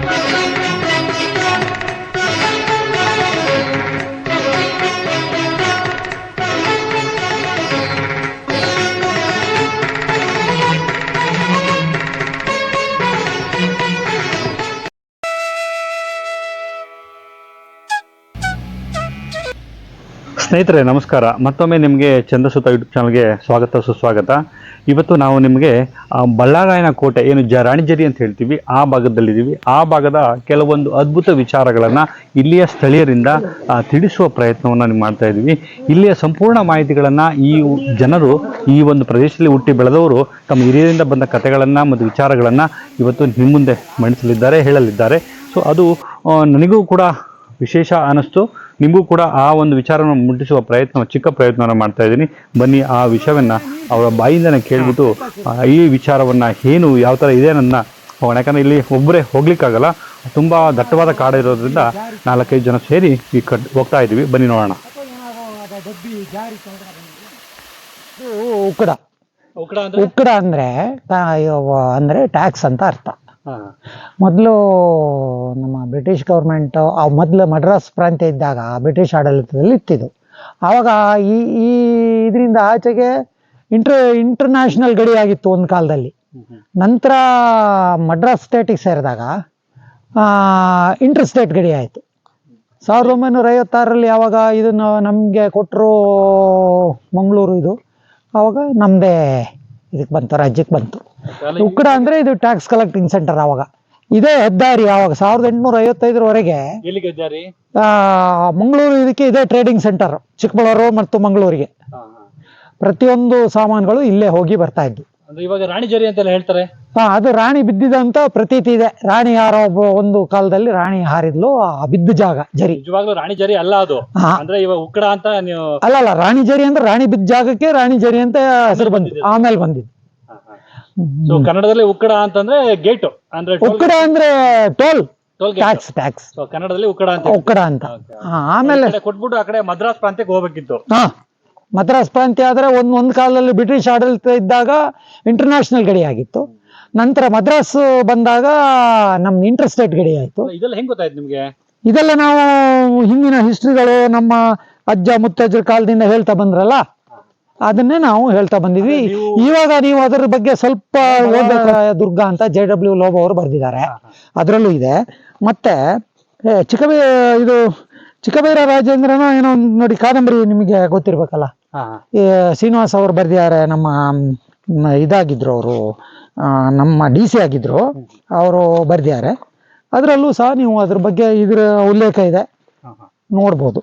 Thank you. ಸ್ನೇಹಿತರೆ, ನಮಸ್ಕಾರ. ಮತ್ತೊಮ್ಮೆ ನಿಮಗೆ ಚಂದ್ರಸುತ ಯೂಟ್ಯೂಬ್ ಚಾನಲ್ಗೆ ಸ್ವಾಗತ, ಸುಸ್ವಾಗತ. ಇವತ್ತು ನಾವು ನಿಮಗೆ ಬಳ್ಳಾರಾಯಣ ಕೋಟೆ, ಏನು ಜ ರಾಣಿಜರಿ ಅಂತ ಹೇಳ್ತೀವಿ, ಆ ಭಾಗದಲ್ಲಿದ್ದೀವಿ. ಆ ಭಾಗದ ಕೆಲವೊಂದು ಅದ್ಭುತ ವಿಚಾರಗಳನ್ನು ಇಲ್ಲಿಯ ಸ್ಥಳೀಯರಿಂದ ತಿಳಿಸುವ ಪ್ರಯತ್ನವನ್ನು ನೀವು ಮಾಡ್ತಾ ಇದ್ದೀವಿ. ಇಲ್ಲಿಯ ಸಂಪೂರ್ಣ ಮಾಹಿತಿಗಳನ್ನು ಈ ಜನರು ಈ ಒಂದು ಪ್ರದೇಶದಲ್ಲಿ ಹುಟ್ಟಿ ಬೆಳೆದವರು ತಮ್ಮ ಹಿರಿಯರಿಂದ ಬಂದ ಕಥೆಗಳನ್ನು ಮತ್ತು ವಿಚಾರಗಳನ್ನು ಇವತ್ತು ನಿಮ್ಮ ಮುಂದೆ ಮಂಡಿಸಲಿದ್ದಾರೆ, ಹೇಳಲಿದ್ದಾರೆ. ಸೊ ಅದು ನನಗೂ ಕೂಡ ವಿಶೇಷ ಅನ್ನಿಸ್ತು ನಿಮಗೂ ಕೂಡ ಆ ಒಂದು ವಿಚಾರವನ್ನು ಮುಟ್ಟಿಸುವ ಪ್ರಯತ್ನ ಚಿಕ್ಕ ಪ್ರಯತ್ನವನ್ನು ಮಾಡ್ತಾ ಇದ್ದೀನಿ. ಬನ್ನಿ ಆ ವಿಷಯವನ್ನು ಅವರ ಬಾಯಿಂದನೇ ಕೇಳಿಬಿಟ್ಟು ಈ ವಿಚಾರವನ್ನು ಏನು ಯಾವ ಥರ ಇದೆ ನನ್ನ ಹೋಗೋಣ. ಯಾಕಂದರೆ ಇಲ್ಲಿ ಒಬ್ಬರೇ ಹೋಗ್ಲಿಕ್ಕಾಗಲ್ಲ. ತುಂಬ ದಟ್ಟವಾದ ಕಾಡು ಇರೋದ್ರಿಂದ ನಾಲ್ಕೈದು ಜನ ಸೇರಿ ಈ ಕಟ್ ಹೋಗ್ತಾ ಇದ್ದೀವಿ. ಬನ್ನಿ ನೋಡೋಣ. ಉಕ್ಕಡ. ಉಕ್ಕಡ ಉಕ್ಕಡ ಅಂದ್ರೆ ಅಂದ್ರೆ ಟ್ಯಾಕ್ಸ್ ಅಂತ ಅರ್ಥ. ಮೊದಲು ನಮ್ಮ ಬ್ರಿಟಿಷ್ ಗೌರ್ಮೆಂಟು ಆ ಮೊದಲು ಮಡ್ರಾಸ್ ಪ್ರಾಂತ್ಯ ಇದ್ದಾಗ ಬ್ರಿಟಿಷ್ ಆಡಳಿತದಲ್ಲಿ ಇತ್ತಿದ್ದು ಆವಾಗ ಈ ಈ ಇದರಿಂದ ಆಚೆಗೆ ಇಂಟರ್ ಇಂಟರ್ನ್ಯಾಷನಲ್ ಗಡಿಯಾಗಿತ್ತು ಒಂದು ಕಾಲದಲ್ಲಿ. ನಂತರ ಮಡ್ರಾಸ್ ಸ್ಟೇಟಿಗೆ ಸೇರಿದಾಗ ಇಂಟರ್ ಸ್ಟೇಟ್ ಗಡಿ ಆಯಿತು. ಸಾವಿರದ ಒಂಬೈನೂರ ಐವತ್ತಾರರಲ್ಲಿ ಯಾವಾಗ ಇದನ್ನು ನಮಗೆ ಕೊಟ್ಟರು ಮಂಗಳೂರು ಇದು. ಆವಾಗ ನಮ್ಮದೇ ಇದಕ್ಕೆ ಬಂತು ರಾಜ್ಯಕ್ಕೆ ಬಂತು. ಉಕ್ಕಡ ಅಂದ್ರೆ ಇದು ಟ್ಯಾಕ್ಸ್ ಕಲೆಕ್ಟಿಂಗ್ ಸೆಂಟರ್ ಅವಾಗ. ಇದೇ ಹೆದ್ದಾರಿ ಅವಾಗ ಸಾವಿರದ ಎಂಟುನೂರ ಐವತ್ತೈದರವರೆಗೆ ಎಲ್ಲಿಗೆ ಜಾರಿ ಆ, ಮಂಗಳೂರು ಇದಕ್ಕೆ ಇದೇ ಟ್ರೇಡಿಂಗ್ ಸೆಂಟರ್ ಚಿಕ್ಕಬಳ್ಳಾರು ಮತ್ತು ಮಂಗಳೂರಿಗೆ. ಪ್ರತಿಯೊಂದು ಸಾಮಾನುಗಳು ಇಲ್ಲೇ ಹೋಗಿ ಬರ್ತಾ ಇದ್ವು. ಇವಾಗ ರಾಣಿಜರಿ ಅಂತ ಹೇಳ್ತಾರೆ? ಹಾ ಅದು ರಾಣಿ ಬಿದ್ದಿದಂತ ಪ್ರತೀತಿ ಇದೆ. ರಾಣಿ ಯಾರೋ ಒಬ್ಬ ಒಂದು ಕಾಲದಲ್ಲಿ ರಾಣಿ ಹಾರಿದ್ಲು ಆ ಬಿದ್ದ ಜಾಗ ಜರಿ. ನಿಜವಾಗ್ಲೂ ರಾಣಿಜರಿ ಅಲ್ಲ ಅದು. ಅಂದ್ರೆ ಇವಾಗ ಉಕ್ಕಡ ಅಂತ ನೀವು ಅಲ್ಲ ರಾಣಿ ಜರಿ ಅಂದ್ರೆ ರಾಣಿ ಬಿದ್ದ ಜಾಗಕ್ಕೆ ರಾಣಿ ಜರಿ ಅಂತ ಹೆಸರು ಬಂದಿದ್ದು. ಆಮೇಲೆ ಬಂದಿದ್ದು. ಸೊ ಕನ್ನಡದಲ್ಲಿ ಉಕ್ಕಡ ಅಂತಂದ್ರೆ ಗೇಟ್ ಅಂದ್ರೆ ಉಕ್ಕಡ ಅಂದ್ರೆ toll toll tax tax so ಕನ್ನಡದಲ್ಲಿ ಉಕ್ಕಡ ಅಂತ ಉಕ್ಕಡ ಅಂತ. ಹಾ, ಆಮೇಲೆ ಈ ಕಡೆ ಕೊಟ್ಬಿಟ್ಟು ಆ ಕಡೆ ಮದ್ರಾಸ್ ಪ್ರಾಂತ್ಯಕ್ಕೆ ಹೋಗ್ಬೇಕಿತ್ತು. ಹಾ ಮದ್ರಾಸ್ ಪ್ರಾಂತ್ಯ ಆದ್ರೆ ಒಂದ್ ಒಂದ್ ಕಾಲದಲ್ಲಿ ಬ್ರಿಟಿಷ್ ಆಡಳಿತ ಇದ್ದಾಗ ಇಂಟರ್ನ್ಯಾಷನಲ್ ಗಡಿ ಆಗಿತ್ತು. ನಂತರ ಮದ್ರಾಸ್ ಬಂದಾಗ ನಮ್ ಇಂಟರ್ ಸ್ಟೇಟ್ ಗಡಿ ಆಯ್ತು. ಇದೆಲ್ಲ ಹೆಂಗ್ ಗೊತ್ತಾಯ್ತು ನಿಮ್ಗೆ? ಇದೆಲ್ಲ ನಾವು ಹಿಂದಿನ ಹಿಸ್ಟ್ರಿಗಳು ನಮ್ಮ ಅಜ್ಜ ಮುತ್ತಜ್ಜರ ಕಾಲದಿಂದ ಹೇಳ್ತಾ ಬಂದ್ರಲ್ಲ? ಅದನ್ನೇ ನಾವು ಹೇಳ್ತಾ ಬಂದಿದ್ವಿ. ಇವಾಗ ನೀವು ಅದರ ಬಗ್ಗೆ ಸ್ವಲ್ಪ ದುರ್ಗ ಅಂತ ಜೆ ಡಬ್ಲ್ಯೂ ಲೋಬೋ ಅವರು ಬರೆದಿದ್ದಾರೆ. ಅದರಲ್ಲೂ ಇದೆ. ಮತ್ತೆ ಚಿಕ್ಕಬೇ ಇದು ಚಿಕ್ಕಬೈರ ರಾಜೇಂದ್ರನ ಏನೋ ಒಂದ್ ನೋಡಿ ಕಾದಂಬರಿ ನಿಮಗೆ ಗೊತ್ತಿರ್ಬೇಕಲ್ಲ? ಶ್ರೀನಿವಾಸ ಅವರು ಬರೆದಿದ್ದಾರೆ ನಮ್ಮ ಇದಾಗಿದ್ರು ಅವರು. ನಮ್ಮ ಡಿ ಸಿ ಆಗಿದ್ರು. ಅವರು ಬರೆದಿದ್ದಾರೆ. ಅದರಲ್ಲೂ ಸಹ ನೀವು ಅದ್ರ ಬಗ್ಗೆ ಇದ್ರ ಉಲ್ಲೇಖ ಇದೆ. ನೋಡ್ಬೋದು.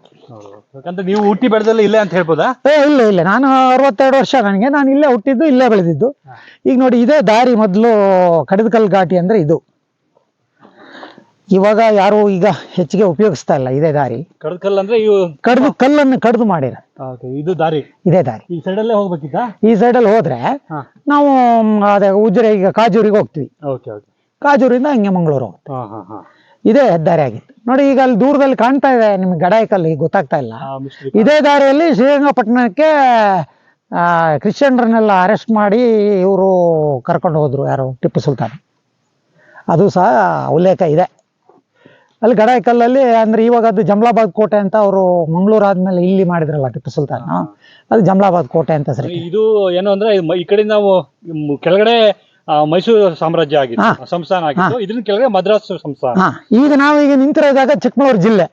ಯಾಕಂದ್ರೆ ನೀವು ಹುಟ್ಟಿ ಬೆಳೆದಲ್ಲ ಇಲ್ಲೇ ಅಂತ ಹೇಳ್ಬೋದಾ? ಏ ಇಲ್ಲ ಇಲ್ಲ. ನಾನು ಅರವತ್ತೆರಡು ವರ್ಷ ನನಗೆ. ನಾನು ಇಲ್ಲೇ ಹುಟ್ಟಿದ್ದು ಇಲ್ಲೇ ಬೆಳೆದಿದ್ದು. ಈಗ ನೋಡಿ ಇದೇ ದಾರಿ ಮೊದಲು ಕಡದಕಲ್ ಘಾಟಿ ಅಂದ್ರೆ ಇದು. ಇವಾಗ ಯಾರು ಈಗ ಹೆಚ್ಚಿಗೆ ಉಪಯೋಗಿಸ್ತಾ ಇಲ್ಲ ಇದೇ ದಾರಿ. ಕಡದಕಲ್ ಅಂದ್ರೆ ಇವು ಕಡ್ದು ಕಲ್ಲನ್ನು ಕಡ್ದು ಮಾಡಿರ. ಇದು ದಾರಿ. ಇದೇ ದಾರಿ. ಈ ಸೈಡ್ ಅಲ್ಲೇ ಹೋಗ್ಬೇಕಿತ್ತಾ? ಈ ಸೈಡಲ್ಲಿ ಹೋದ್ರೆ ಹಾ. ನಾವು ಅದೇ ಉಜಿರೆ ಈಗ ಕಾಜೂರಿಗೆ ಹೋಗ್ತೀವಿ. Okay okay. ಕಾಜೂರಿಂದ ಹಂಗೆ ಮಂಗಳೂರು ಹೋಗ್ತೀವಿ. ಹಾ ಹಾ ಹಾ. ಇದೇ ಹೆದ್ದಾರಿ ಆಗಿತ್ತು ನೋಡಿ ಈಗ ಅಲ್ಲಿ ದೂರದಲ್ಲಿ ಕಾಣ್ತಾ ಇದೆ ನಿಮ್ಗೆ ಗಡಾಯಕಲ್ಲಿ ಗೊತ್ತಾಗ್ತಾ ಇಲ್ಲ. ಇದೇ ದಾರಿಯಲ್ಲಿ ಶ್ರೀರಂಗಪಟ್ಟಣಕ್ಕೆ ಆ, ಕ್ರಿಶ್ಚಿಯನ್ರನ್ನೆಲ್ಲ ಅರೆಸ್ಟ್ ಮಾಡಿ ಇವರು ಕರ್ಕೊಂಡು ಹೋದ್ರು ಯಾರು? ಟಿಪ್ಪು ಸುಲ್ತಾನ್. ಅದು ಸಹ ಉಲ್ಲೇಖ ಇದೆ. ಅಲ್ಲಿ ಗಡಾಯಕಲ್ಲಲ್ಲಿ ಅಂದ್ರೆ ಇವಾಗ ಅದು ಜಮ್ಲಾಬಾದ್ ಕೋಟೆ ಅಂತ ಅವರು ಮಂಗಳೂರು ಆದ್ಮೇಲೆ ಇಲ್ಲಿ ಮಾಡಿದ್ರಲ್ಲ ಟಿಪ್ಪು ಸುಲ್ತಾನ್. ಅದು ಜಮ್ಲಾಬಾದ್ ಕೋಟೆ ಅಂತ ಸರಿ ಇದು ಏನು ಅಂದ್ರೆ ಈ ಕಡೆ ನಾವು ಕೆಳಗಡೆ ಮೈಸೂರು ಸಾಮ್ರಾಜ್ಯ ಆಗಿತ್ತು ಸಂಸ್ಥಾನ ಆಗಿತ್ತು. ಇದ್ರ ಕೆಳಗೆ ಮದ್ರಾಸ್ ಸಂಸ್ಥಾನ. ಹಾ. ಈಗ ನಾವು ಈಗ ನಿಂತಿರೋದಾಗ ಚಿಕ್ಕಮಗಳೂರು ಜಿಲ್ಲೆ?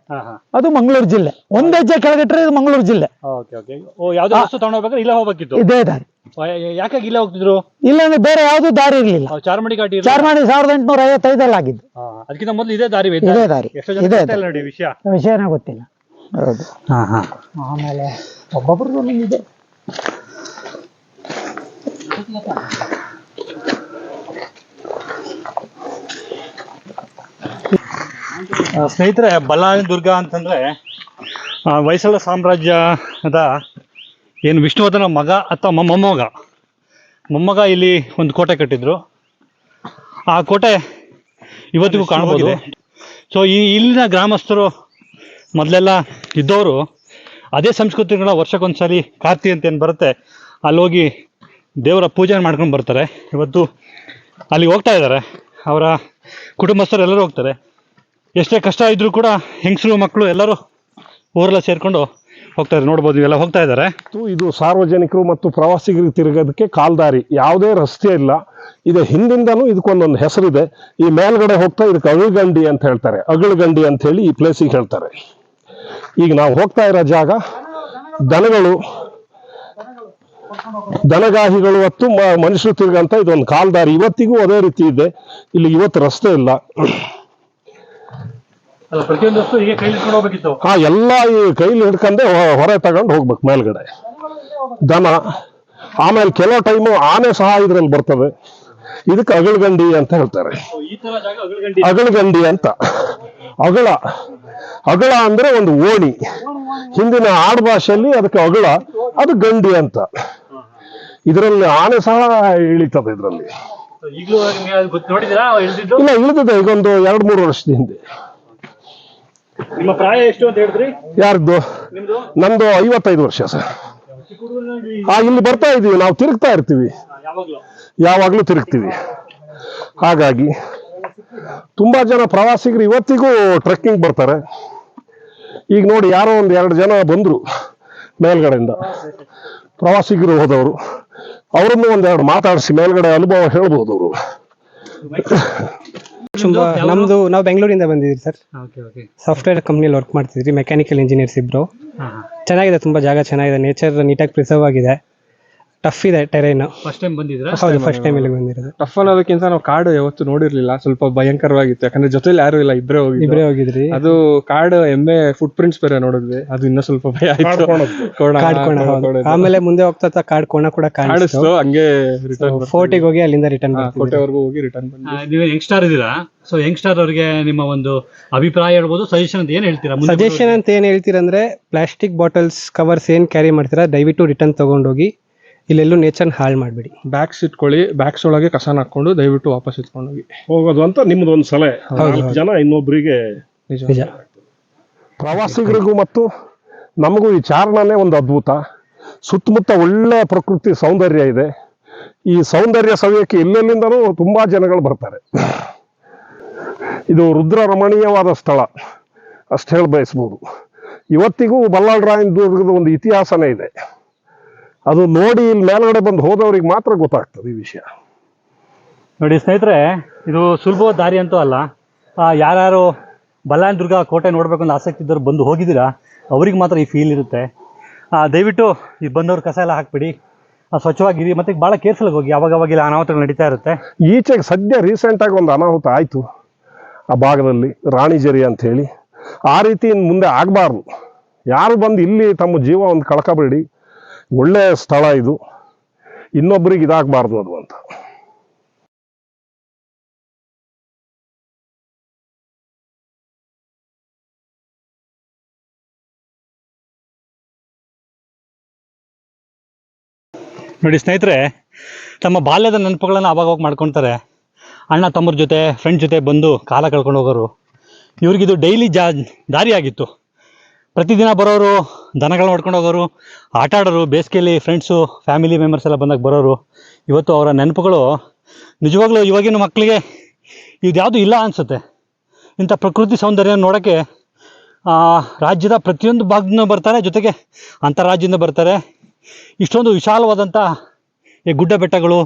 ಅದು ಮಂಗಳೂರು ಜಿಲ್ಲೆ. ಒಂದ್ ಹೆಜ್ಜೆ ಕೆಳಗಿಟ್ರೆ ಇದು ಮಂಗಳೂರು ಜಿಲ್ಲೆ. Okay okay. ಓ ಯಾವ್ದೋ ವಸ್ತು ತಗೊಂಡೋಗ್ಬೇಕಾದ್ರೆ ಇಲ್ಲ ಹೋಗ್ಬೇಕಿತ್ತು? ಇದೇ ದಾರಿ. ಯಾಕಾಗಿ ಇಲ್ಲ ಹೋಗ್ತಿದ್ರು? ಇಲ್ಲ ಅಂದ್ರೆ ಬೇರೆ ಯಾವ್ದು ದಾರಿ ಇರ್ಲಿಲ್ಲ. ಚಾರ್ಮಡಿ ಘಾಟಿ? ಚಾರ್ಮಾಡಿ ಸಾವಿರದ ಎಂಟುನೂರ ಐವತ್ತೈದಲ್ಲಿ ಆಗಿದ್ದು. ಅದಕ್ಕಿಂತ ಮೊದಲು ಇದೇ ದಾರಿ? ಇದೇ ದಾರಿ. ಎಷ್ಟೋ ಜನ ಇದೇ ನೋಡಿ ವಿಷಯ. ವಿಷಯನೇ ಗೊತ್ತಿಲ್ಲ. ಹೌದು. ಹಾ ಹಾ. ಆಮೇಲೆ ಒಬ್ಬೊಬ್ರದ್ದು ಇದೆ. ಸ್ನೇಹಿತರೆ ಬಳ್ಳಾರಿ ದುರ್ಗ ಅಂತಂದ್ರೆ ಹೊಯ್ಸಳ ಸಾಮ್ರಾಜ್ಯದ ಏನು ವಿಷ್ಣುವರ್ಧನ ಮಗ ಅಥವಾ ಮೊಮ್ಮಗ. ಮೊಮ್ಮಗ ಇಲ್ಲಿ ಒಂದು ಕೋಟೆ ಕಟ್ಟಿದ್ರು. ಆ ಕೋಟೆ ಇವತ್ತಿಗೂ ಕಾಣಬಹುದು? ಸೊ ಈ ಇಲ್ಲಿನ ಗ್ರಾಮಸ್ಥರು ಮೊದಲೆಲ್ಲ ಇದ್ದವರು ಅದೇ ಸಂಸ್ಕೃತಿಗಳ ವರ್ಷಕ್ಕೊಂದ್ಸಲಿ ಕಾರ್ತಿ ಅಂತ ಏನು ಬರುತ್ತೆ ಅಲ್ಲಿ ಹೋಗಿ ದೇವರ ಪೂಜೆ ಮಾಡ್ಕೊಂಡು ಬರ್ತಾರೆ. ಇವತ್ತು ಅಲ್ಲಿ ಹೋಗ್ತಾ ಇದ್ದಾರೆ. ಅವರ ಕುಟುಂಬಸ್ಥರು ಎಲ್ಲರೂ ಹೋಗ್ತಾರೆ. ಎಷ್ಟೇ ಕಷ್ಟ ಇದ್ರೂ ಕೂಡ ಹೆಂಗಸರು ಮಕ್ಕಳು ಎಲ್ಲರೂ ಊರೆಲ್ಲ ಸೇರಿಕೊಂಡು ಹೋಗ್ತಾರೆ ನೋಡ್ಬೋದು ಇವೆಲ್ಲ ಹೋಗ್ತಾ ಇದ್ದಾರೆ. ಇದು ಸಾರ್ವಜನಿಕರು ಮತ್ತು ಪ್ರವಾಸಿಗರಿಗೆ ತಿರುಗೋದಕ್ಕೆ ಕಾಲ್ದಾರಿ. ಯಾವುದೇ ರಸ್ತೆ ಇಲ್ಲ. ಇದು ಹಿಂದಿಂದನೂ ಇದಕ್ಕೊಂದೊಂದು ಹೆಸರಿದೆ. ಈ ಮೇಲ್ಗಡೆ ಹೋಗ್ತಾ ಇದಕ್ಕೆ ಅಗಳ್ಗಂಡಿ ಅಂತ ಹೇಳ್ತಾರೆ. ಅಗಳ್ಗಂಡಿ ಅಂತ ಹೇಳಿ ಈ ಪ್ಲೇಸಿಗೆ ಹೇಳ್ತಾರೆ. ಈಗ ನಾವು ಹೋಗ್ತಾ ಇರೋ ಜಾಗ ದನಗಳು, ದನಗಾಹಿಗಳು ಮತ್ತು ಮನುಷ್ಯರು ತಿರುಗಂತ ಇದೊಂದು ಕಾಲ್ದಾರಿ. ಇವತ್ತಿಗೂ ಅದೇ ರೀತಿ ಇದೆ. ಇಲ್ಲಿ ಇವತ್ತು ರಸ್ತೆ ಇಲ್ಲ. ಪ್ರತಿಯೊಂದು ವಸ್ತು ಹೀಗೆ ಕೈ ಇಟ್ಕೊಂಡು ಹೋಗ್ಬೇಕಿತ್ತು. ಆ ಎಲ್ಲ ಈ ಕೈಲಿ ಹಿಡ್ಕೊಂಡೆ ಹೊ- ಹೊರ ತಗೊಂಡು ಹೋಗ್ಬೇಕು ಮೇಲ್ಗಡೆ. ದನ ಆಮೇಲೆ ಕೆಲವು ಟೈಮು ಆನೆ ಸಹ ಇದ್ರಲ್ಲಿ ಬರ್ತವೆ ಇದಕ್ಕೆ ಅಗಳಗಂಡಿ ಅಂತ ಹೇಳ್ತಾರೆ. ಈ ತರ ಜಾಗ ಅಗಲಗಂಡಿ. ಅಗಳಗಂಡಿ ಅಂತ. ಅಗಳ ಅಗಳ ಅಂದ್ರೆ ಒಂದು ಓಣಿ. ಹಿಂದಿನ ಆಡು ಭಾಷೆಯಲ್ಲಿ ಅದಕ್ಕೆ ಅಗಳ ಅದು ಗಂಡಿ ಅಂತ. ಇದರಲ್ಲಿ ಆನೆ ಸಹ ಇಳಿತದೆ ಇದರಲ್ಲಿ. ಇಲ್ಲ ಇಳಿದಿದೆ ಈಗೊಂದು ಎರಡು ಮೂರು ವರ್ಷದ ಹಿಂದೆ. ನಿಮ್ಮ ಪ್ರಾಯ ಎಷ್ಟು ಅಂತ ಹೇಳಿದ್ರಿ? ಯಾರ್ದು? ನಿಮ್ದು? ನಮ್ದು ಐವತ್ತೈದು ವರ್ಷ ಸರ್. ಆ ಇಲ್ಲಿ ಬರ್ತಾ ಇದೀವಿ ನಾವು ತಿರುಗ್ತಾ ಇರ್ತೀವಿ. ಯಾವಾಗ್ಲೂ? ಯಾವಾಗಲೂ ತಿರುಗ್ತೀವಿ. ಹಾಗಾಗಿ ತುಂಬಾ ಜನ ಪ್ರವಾಸಿಗರು ಇವತ್ತಿಗೂ ಟ್ರೆಕ್ಕಿಂಗ್ ಬರ್ತಾರೆ. ಈಗ ನೋಡಿ ಯಾರೋ ಒಂದು ಎರಡು ಜನ ಬಂದ್ರು ಮೇಲ್ಗಡೆಯಿಂದ. ಪ್ರವಾಸಿಗರು ಹೋದವರು. ಅವರನ್ನು ಒಂದೆರಡು ಮಾತಾಡಿಸಿ ಮೇಲ್ಗಡೆ ಅನುಭವ ಹೇಳ್ಬೋದು ಅವರು. ತುಂಬಾ ನಮ್ದು ನಾವು ಬೆಂಗಳೂರಿಂದ ಬಂದಿದ್ದೀವಿ ಸರ್. ಓಕೆ ಓಕೆ ಸಾಫ್ಟ್ವೇರ್ ಕಂಪ್ನಿಲಿ ವರ್ಕ್ ಮಾಡ್ತಿದ್ರಿ ಮೆಕ್ಯಾನಿಕಲ್ ಇಂಜಿನಿಯರ್ಸ್ ಇಬ್ರು. ಚೆನ್ನಾಗಿದೆ ತುಂಬಾ ಜಾಗ ಚೆನ್ನಾಗಿದೆ ನೇಚರ್ ನೀಟಾಗಿ ಪ್ರಿಸರ್ವ್ ಆಗಿದೆ. ಟಫ್ ಇದೆ ಟೆರೈನ್ ಫಸ್ಟ್ ಟೈಮ್ ಬಂದಿದ್ರಾ ಹೌದು ಫಸ್ಟ್ ಟೈಮ್ ಇಲ್ಲಿ ಬಂದಿರೋದು. ಟಫ್ ಅನ್ನೋದಕ್ಕಿಂತ ನಾವು ಕಾಡು ಯಾವತ್ತು ನೋಡಿರ್ಲಿಲ್ಲ. ಸ್ವಲ್ಪ ಭಯಂಕರವಾಗಿತ್ತು. ಯಾಕಂದ್ರೆ ಜೊತೆಲಿ ಯಾರು ಇಲ್ಲ ಇಬ್ಬರೇ ಹೋಗಿ ಇಬ್ಬರೇ ಹೋಗಿದ್ರಿ. ಅದು ಕಾಡು ಎಮ್ಮೆ ಫುಟ್ ಪ್ರಿಂಟ್ಸ್ ಬೇರೆ ನೋಡಿದ್ವಿ. ಅದು ಇನ್ನೂ ಸ್ವಲ್ಪ ಭಯ ಆಯ್ತು. ಕೋಣ, ಕಾಡ್ಕೋಣ ಕೋಣ, ಕೋಣ. ಆಮೇಲೆ ಮುಂದೆ ಹೋಗ್ತಾ ಹೋಗ್ತಾ ಕಾಡ್ ಕೋಣ ಕೂಡ ಕಾಣಿಸ್ತು. ಹಂಗೆ ರಿಟರ್ನ್ ಫೋರ್ಟಿಗೆ ಹೋಗಿ ಅಲ್ಲಿಂದ ರಿಟರ್ನ್ ಕೋಟೆವರೆಗೂ ಹೋಗಿ ರಿಟರ್ನ್ ಬಂದ್ವಿ. ನೀವು ಯಂಗ್ಸ್ಟಾರ್ ಇದ್ದೀರಾ? ಸೊ ಯಂಗ್ಸ್ಟಾರ್ ಅವರಿಗೆ ನಿಮ್ಮ ಒಂದು ಅಭಿಪ್ರಾಯ ಹೇಳ್ಬೋದು ಸಜೆಷನ್ ಅಂತ ಏನು ಹೇಳ್ತೀರಾ? ಮುಂದೆ ಸಜೆಷನ್ ಅಂತ ಏನ್ ಹೇಳ್ತೀರಂದ್ರೆ ಪ್ಲಾಸ್ಟಿಕ್ ಬಾಟಲ್ಸ್ ಕವರ್ಸ್ ಏನ್ ಕ್ಯಾರಿ ಮಾಡ್ತೀರಾ ದಯವಿಟ್ಟು ರಿಟರ್ನ್ ತಗೊಂಡೋಗಿ. ಇಲ್ಲೆಲ್ಲೂ ನೇಚರ್ ಹಾಳು ಮಾಡಬೇಡಿ. ಬ್ಯಾಗ್ಸ್ ಇಟ್ಕೊಳ್ಳಿ ಬ್ಯಾಗ್ಸ್ ಒಳಗೆ ಕಸನ ಹಾಕೊಂಡು ದಯವಿಟ್ಟು ವಾಪಸ್ ಇಟ್ಕೊಂಡು ಹೋಗಿ ಹೋಗೋದು ಅಂತ ನಿಮ್ದು ಒಂದು ಸಲಹೆ ನಾಲ್ಕು ಜನ ಇನ್ನೊಬ್ಬರಿಗೆ ನಿಜ. ನಿಜ. ಪ್ರವಾಸಿಗರಿಗೂ ಮತ್ತು ನಮಗೂ ಈ ಚಾರಣನೇ ಒಂದು ಅದ್ಭುತ. ಸುತ್ತಮುತ್ತ ಒಳ್ಳೆ ಪ್ರಕೃತಿ ಸೌಂದರ್ಯ ಇದೆ. ಈ ಸೌಂದರ್ಯ ಸವಿಯಕ್ಕೆ ಎಲ್ಲೆಲ್ಲಿಂದನೂ ತುಂಬ ಜನಗಳು ಬರ್ತಾರೆ. ಇದು ರುದ್ರ ರಮಣೀಯವಾದ ಸ್ಥಳ. ಅಷ್ಟು ಹೇಳಿ ಬಯಸ್ಬೋದು. ಇವತ್ತಿಗೂ ಬಲ್ಲಾಳ್ ರಾಯನ ದುರ್ಗದ ಒಂದು ಇತಿಹಾಸನೇ ಇದೆ. ಅದು ನೋಡಿ ಇಲ್ಲಿ ಮೇಲ್ಗಡೆ ಬಂದು ಹೋದವ್ರಿಗೆ ಮಾತ್ರ ಗೊತ್ತಾಗ್ತದೆ ಈ ವಿಷಯ. ನೋಡಿ ಸ್ನೇಹಿತರೆ ಇದು ಸುಲಭವಾದ ದಾರಿ ಅಂತೂ ಅಲ್ಲ. ಯಾರ್ಯಾರು ಬಲ್ಲಾನ್ ದುರ್ಗ ಕೋಟೆ ನೋಡ್ಬೇಕು ಅಂತ ಆಸಕ್ತಿ ಇದ್ದವ್ರು ಬಂದು ಹೋಗಿದ್ದೀರಾ ಅವ್ರಿಗೆ ಮಾತ್ರ ಈ ಫೀಲ್ ಇರುತ್ತೆ. ಆ, ದಯವಿಟ್ಟು ಈ ಬಂದವ್ರು ಕಸ ಎಲ್ಲ ಹಾಕ್ಬಿಡಿ. ಸ್ವಚ್ಛವಾಗಿರಿ ಮತ್ತೆ ಭಾಳ ಕೇರ್ಫುಲ್ ಹೋಗಿ. ಅವಾಗ ಅವಾಗ ಇಲ್ಲಿ ಅನಾಹುತಗಳು ನಡೀತಾ ಇರುತ್ತೆ. ಈಚೆಗೆ ಸದ್ಯ ರೀಸೆಂಟಾಗಿ ಒಂದು ಅನಾಹುತ ಆಯಿತು ಆ ಭಾಗದಲ್ಲಿ ರಾಣಿಜರಿ ಅಂತ ಹೇಳಿ. ಆ ರೀತಿ ಮುಂದೆ ಆಗಬಾರ್ದು. ಯಾರು ಬಂದು ಇಲ್ಲಿ ತಮ್ಮ ಜೀವ ಒಂದು ಕಳ್ಕೊಬೇಡಿ. ಒಳ್ಳೆ ಸ್ಥಳ ಇದು. ಇನ್ನೊಬ್ಬರಿಗೆ ಇದಾಗಬಾರ್ದು ಅದು ಅಂತ. ನೋಡಿ ಸ್ನೇಹಿತರೆ, ತಮ್ಮ ಬಾಲ್ಯದ ನೆನಪುಗಳನ್ನು ಅವಾಗ ಅವಾಗ ಮಾಡ್ಕೊತಾರೆ. ಅಣ್ಣ, ತಮ್ಮರ ಜೊತೆ ಫ್ರೆಂಡ್ ಜೊತೆ ಬಂದು ಕಾಲ ಕಳ್ಕೊಂಡು ಹೋಗೋರು. ಇವ್ರಿಗಿದು ಡೈಲಿ ಜಾ ದಾರಿ ಆಗಿತ್ತು ಪ್ರತಿದಿನ ಬರೋರು ದನಗಳು ನೋಡ್ಕೊಂಡು ಹೋಗೋರು, ಆಟ ಆಡೋರು, ಬೇಸಿಗೆಯಲ್ಲಿ ಫ್ರೆಂಡ್ಸು ಫ್ಯಾಮಿಲಿ ಮೆಂಬರ್ಸ್ ಎಲ್ಲ ಬಂದಾಗ ಬರೋರು, ಇವತ್ತು ಅವರ ನೆನಪುಗಳು ನಿಜವಾಗ್ಲೂ ಇವಾಗಿನ ಮಕ್ಕಳಿಗೆ ಇದ್ಯಾವುದು ಇಲ್ಲ ಅನಿಸುತ್ತೆ. ಇಂಥ ಪ್ರಕೃತಿ ಸೌಂದರ್ಯ ನೋಡೋಕ್ಕೆ ರಾಜ್ಯದ ಪ್ರತಿಯೊಂದು ಭಾಗದಿಂದ ಬರ್ತಾರೆ, ಜೊತೆಗೆ ಅಂತಾರಾಜ್ಯದಿಂದ ಬರ್ತಾರೆ. ಇಷ್ಟೊಂದು ವಿಶಾಲವಾದಂಥ ಈ ಗುಡ್ಡ ಬೆಟ್ಟಗಳು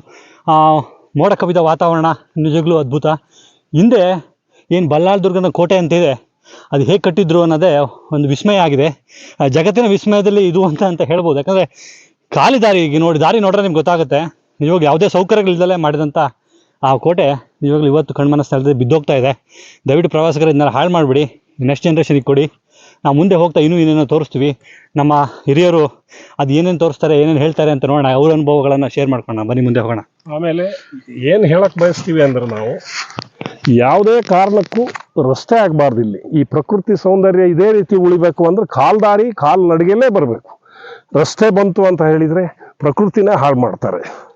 ಮೋಡ ಕವಿದ ವಾತಾವರಣ, ನಿಜವಾಗ್ಲೂ ಅದ್ಭುತ. ಹಿಂದೆ ಏನು ಬಲ್ಲಾಳ ದುರ್ಗನ ಕೋಟೆ ಅಂತಿದೆ ಅದು ಹೇಗೆ ಕಟ್ಟಿದ್ರು ಅನ್ನೋದೇ ಒಂದು ವಿಸ್ಮಯ ಆಗಿದೆ. ಜಗತ್ತಿನ ವಿಸ್ಮಯದಲ್ಲಿ ಇದು ಅಂತ ಅಂತ ಹೇಳ್ಬೋದು. ಯಾಕಂದರೆ ಖಾಲಿ ದಾರಿ, ಈಗ ನೋಡಿ ದಾರಿ ನೋಡಿದ್ರೆ ನಿಮ್ಗೆ ಗೊತ್ತಾಗುತ್ತೆ. ಇವಾಗ ಯಾವುದೇ ಸೌಕರ್ಯಗಳಿಲ್ಲದೆ ಮಾಡಿದಂಥ ಆ ಕೋಟೆ ಇವಾಗಲೂ ಇವತ್ತು ಕಣ್ಮನ ಸ್ಥಳದಲ್ಲಿ ಬಿದ್ದೋಗ್ತಾ ಇದೆ. ದಯವಿಟ್ಟು ಪ್ರವಾಸಿಗರು ಇದನ್ನೆಲ್ಲ ಹಾಳು ಮಾಡಿಬಿಡಿ. ನೆಕ್ಸ್ಟ್ ಜನ್ರೇಷನಿಗೆ ಕೊಡಿ. ನಾವು ಮುಂದೆ ಹೋಗ್ತಾ ಇನ್ನೂ ಏನೇನೋ ತೋರಿಸ್ತೀವಿ. ನಮ್ಮ ಹಿರಿಯರು ಅದು ಏನೇನು ತೋರಿಸ್ತಾರೆ, ಏನೇನು ಹೇಳ್ತಾರೆ ಅಂತ ನೋಡೋಣ. ಅವ್ರ ಅನುಭವಗಳನ್ನು ಶೇರ್ ಮಾಡ್ಕೊಳ್ಳೋಣ. ಬನ್ನಿ, ಮುಂದೆ ಹೋಗೋಣ. ಆಮೇಲೆ ಏನು ಹೇಳಕ್ಕೆ ಬಯಸ್ತೀವಿ ಅಂದ್ರೆ ನಾವು ಯಾವುದೇ ಕಾರಣಕ್ಕೂ ರಸ್ತೆ ಆಗಬಾರ್ದು ಇಲ್ಲಿ. ಈ ಪ್ರಕೃತಿ ಸೌಂದರ್ಯ ಇದೇ ರೀತಿ ಉಳಿಬೇಕು ಅಂದ್ರೆ ಕಾಲ್ದಾರಿ, ಕಾಲು ನಡಿಗೆಲ್ಲೇ ಬರಬೇಕು. ರಸ್ತೆ ಬಂತು ಅಂತ ಹೇಳಿದ್ರೆ ಪ್ರಕೃತಿನೇ ಹಾಳು ಮಾಡ್ತಾರೆ.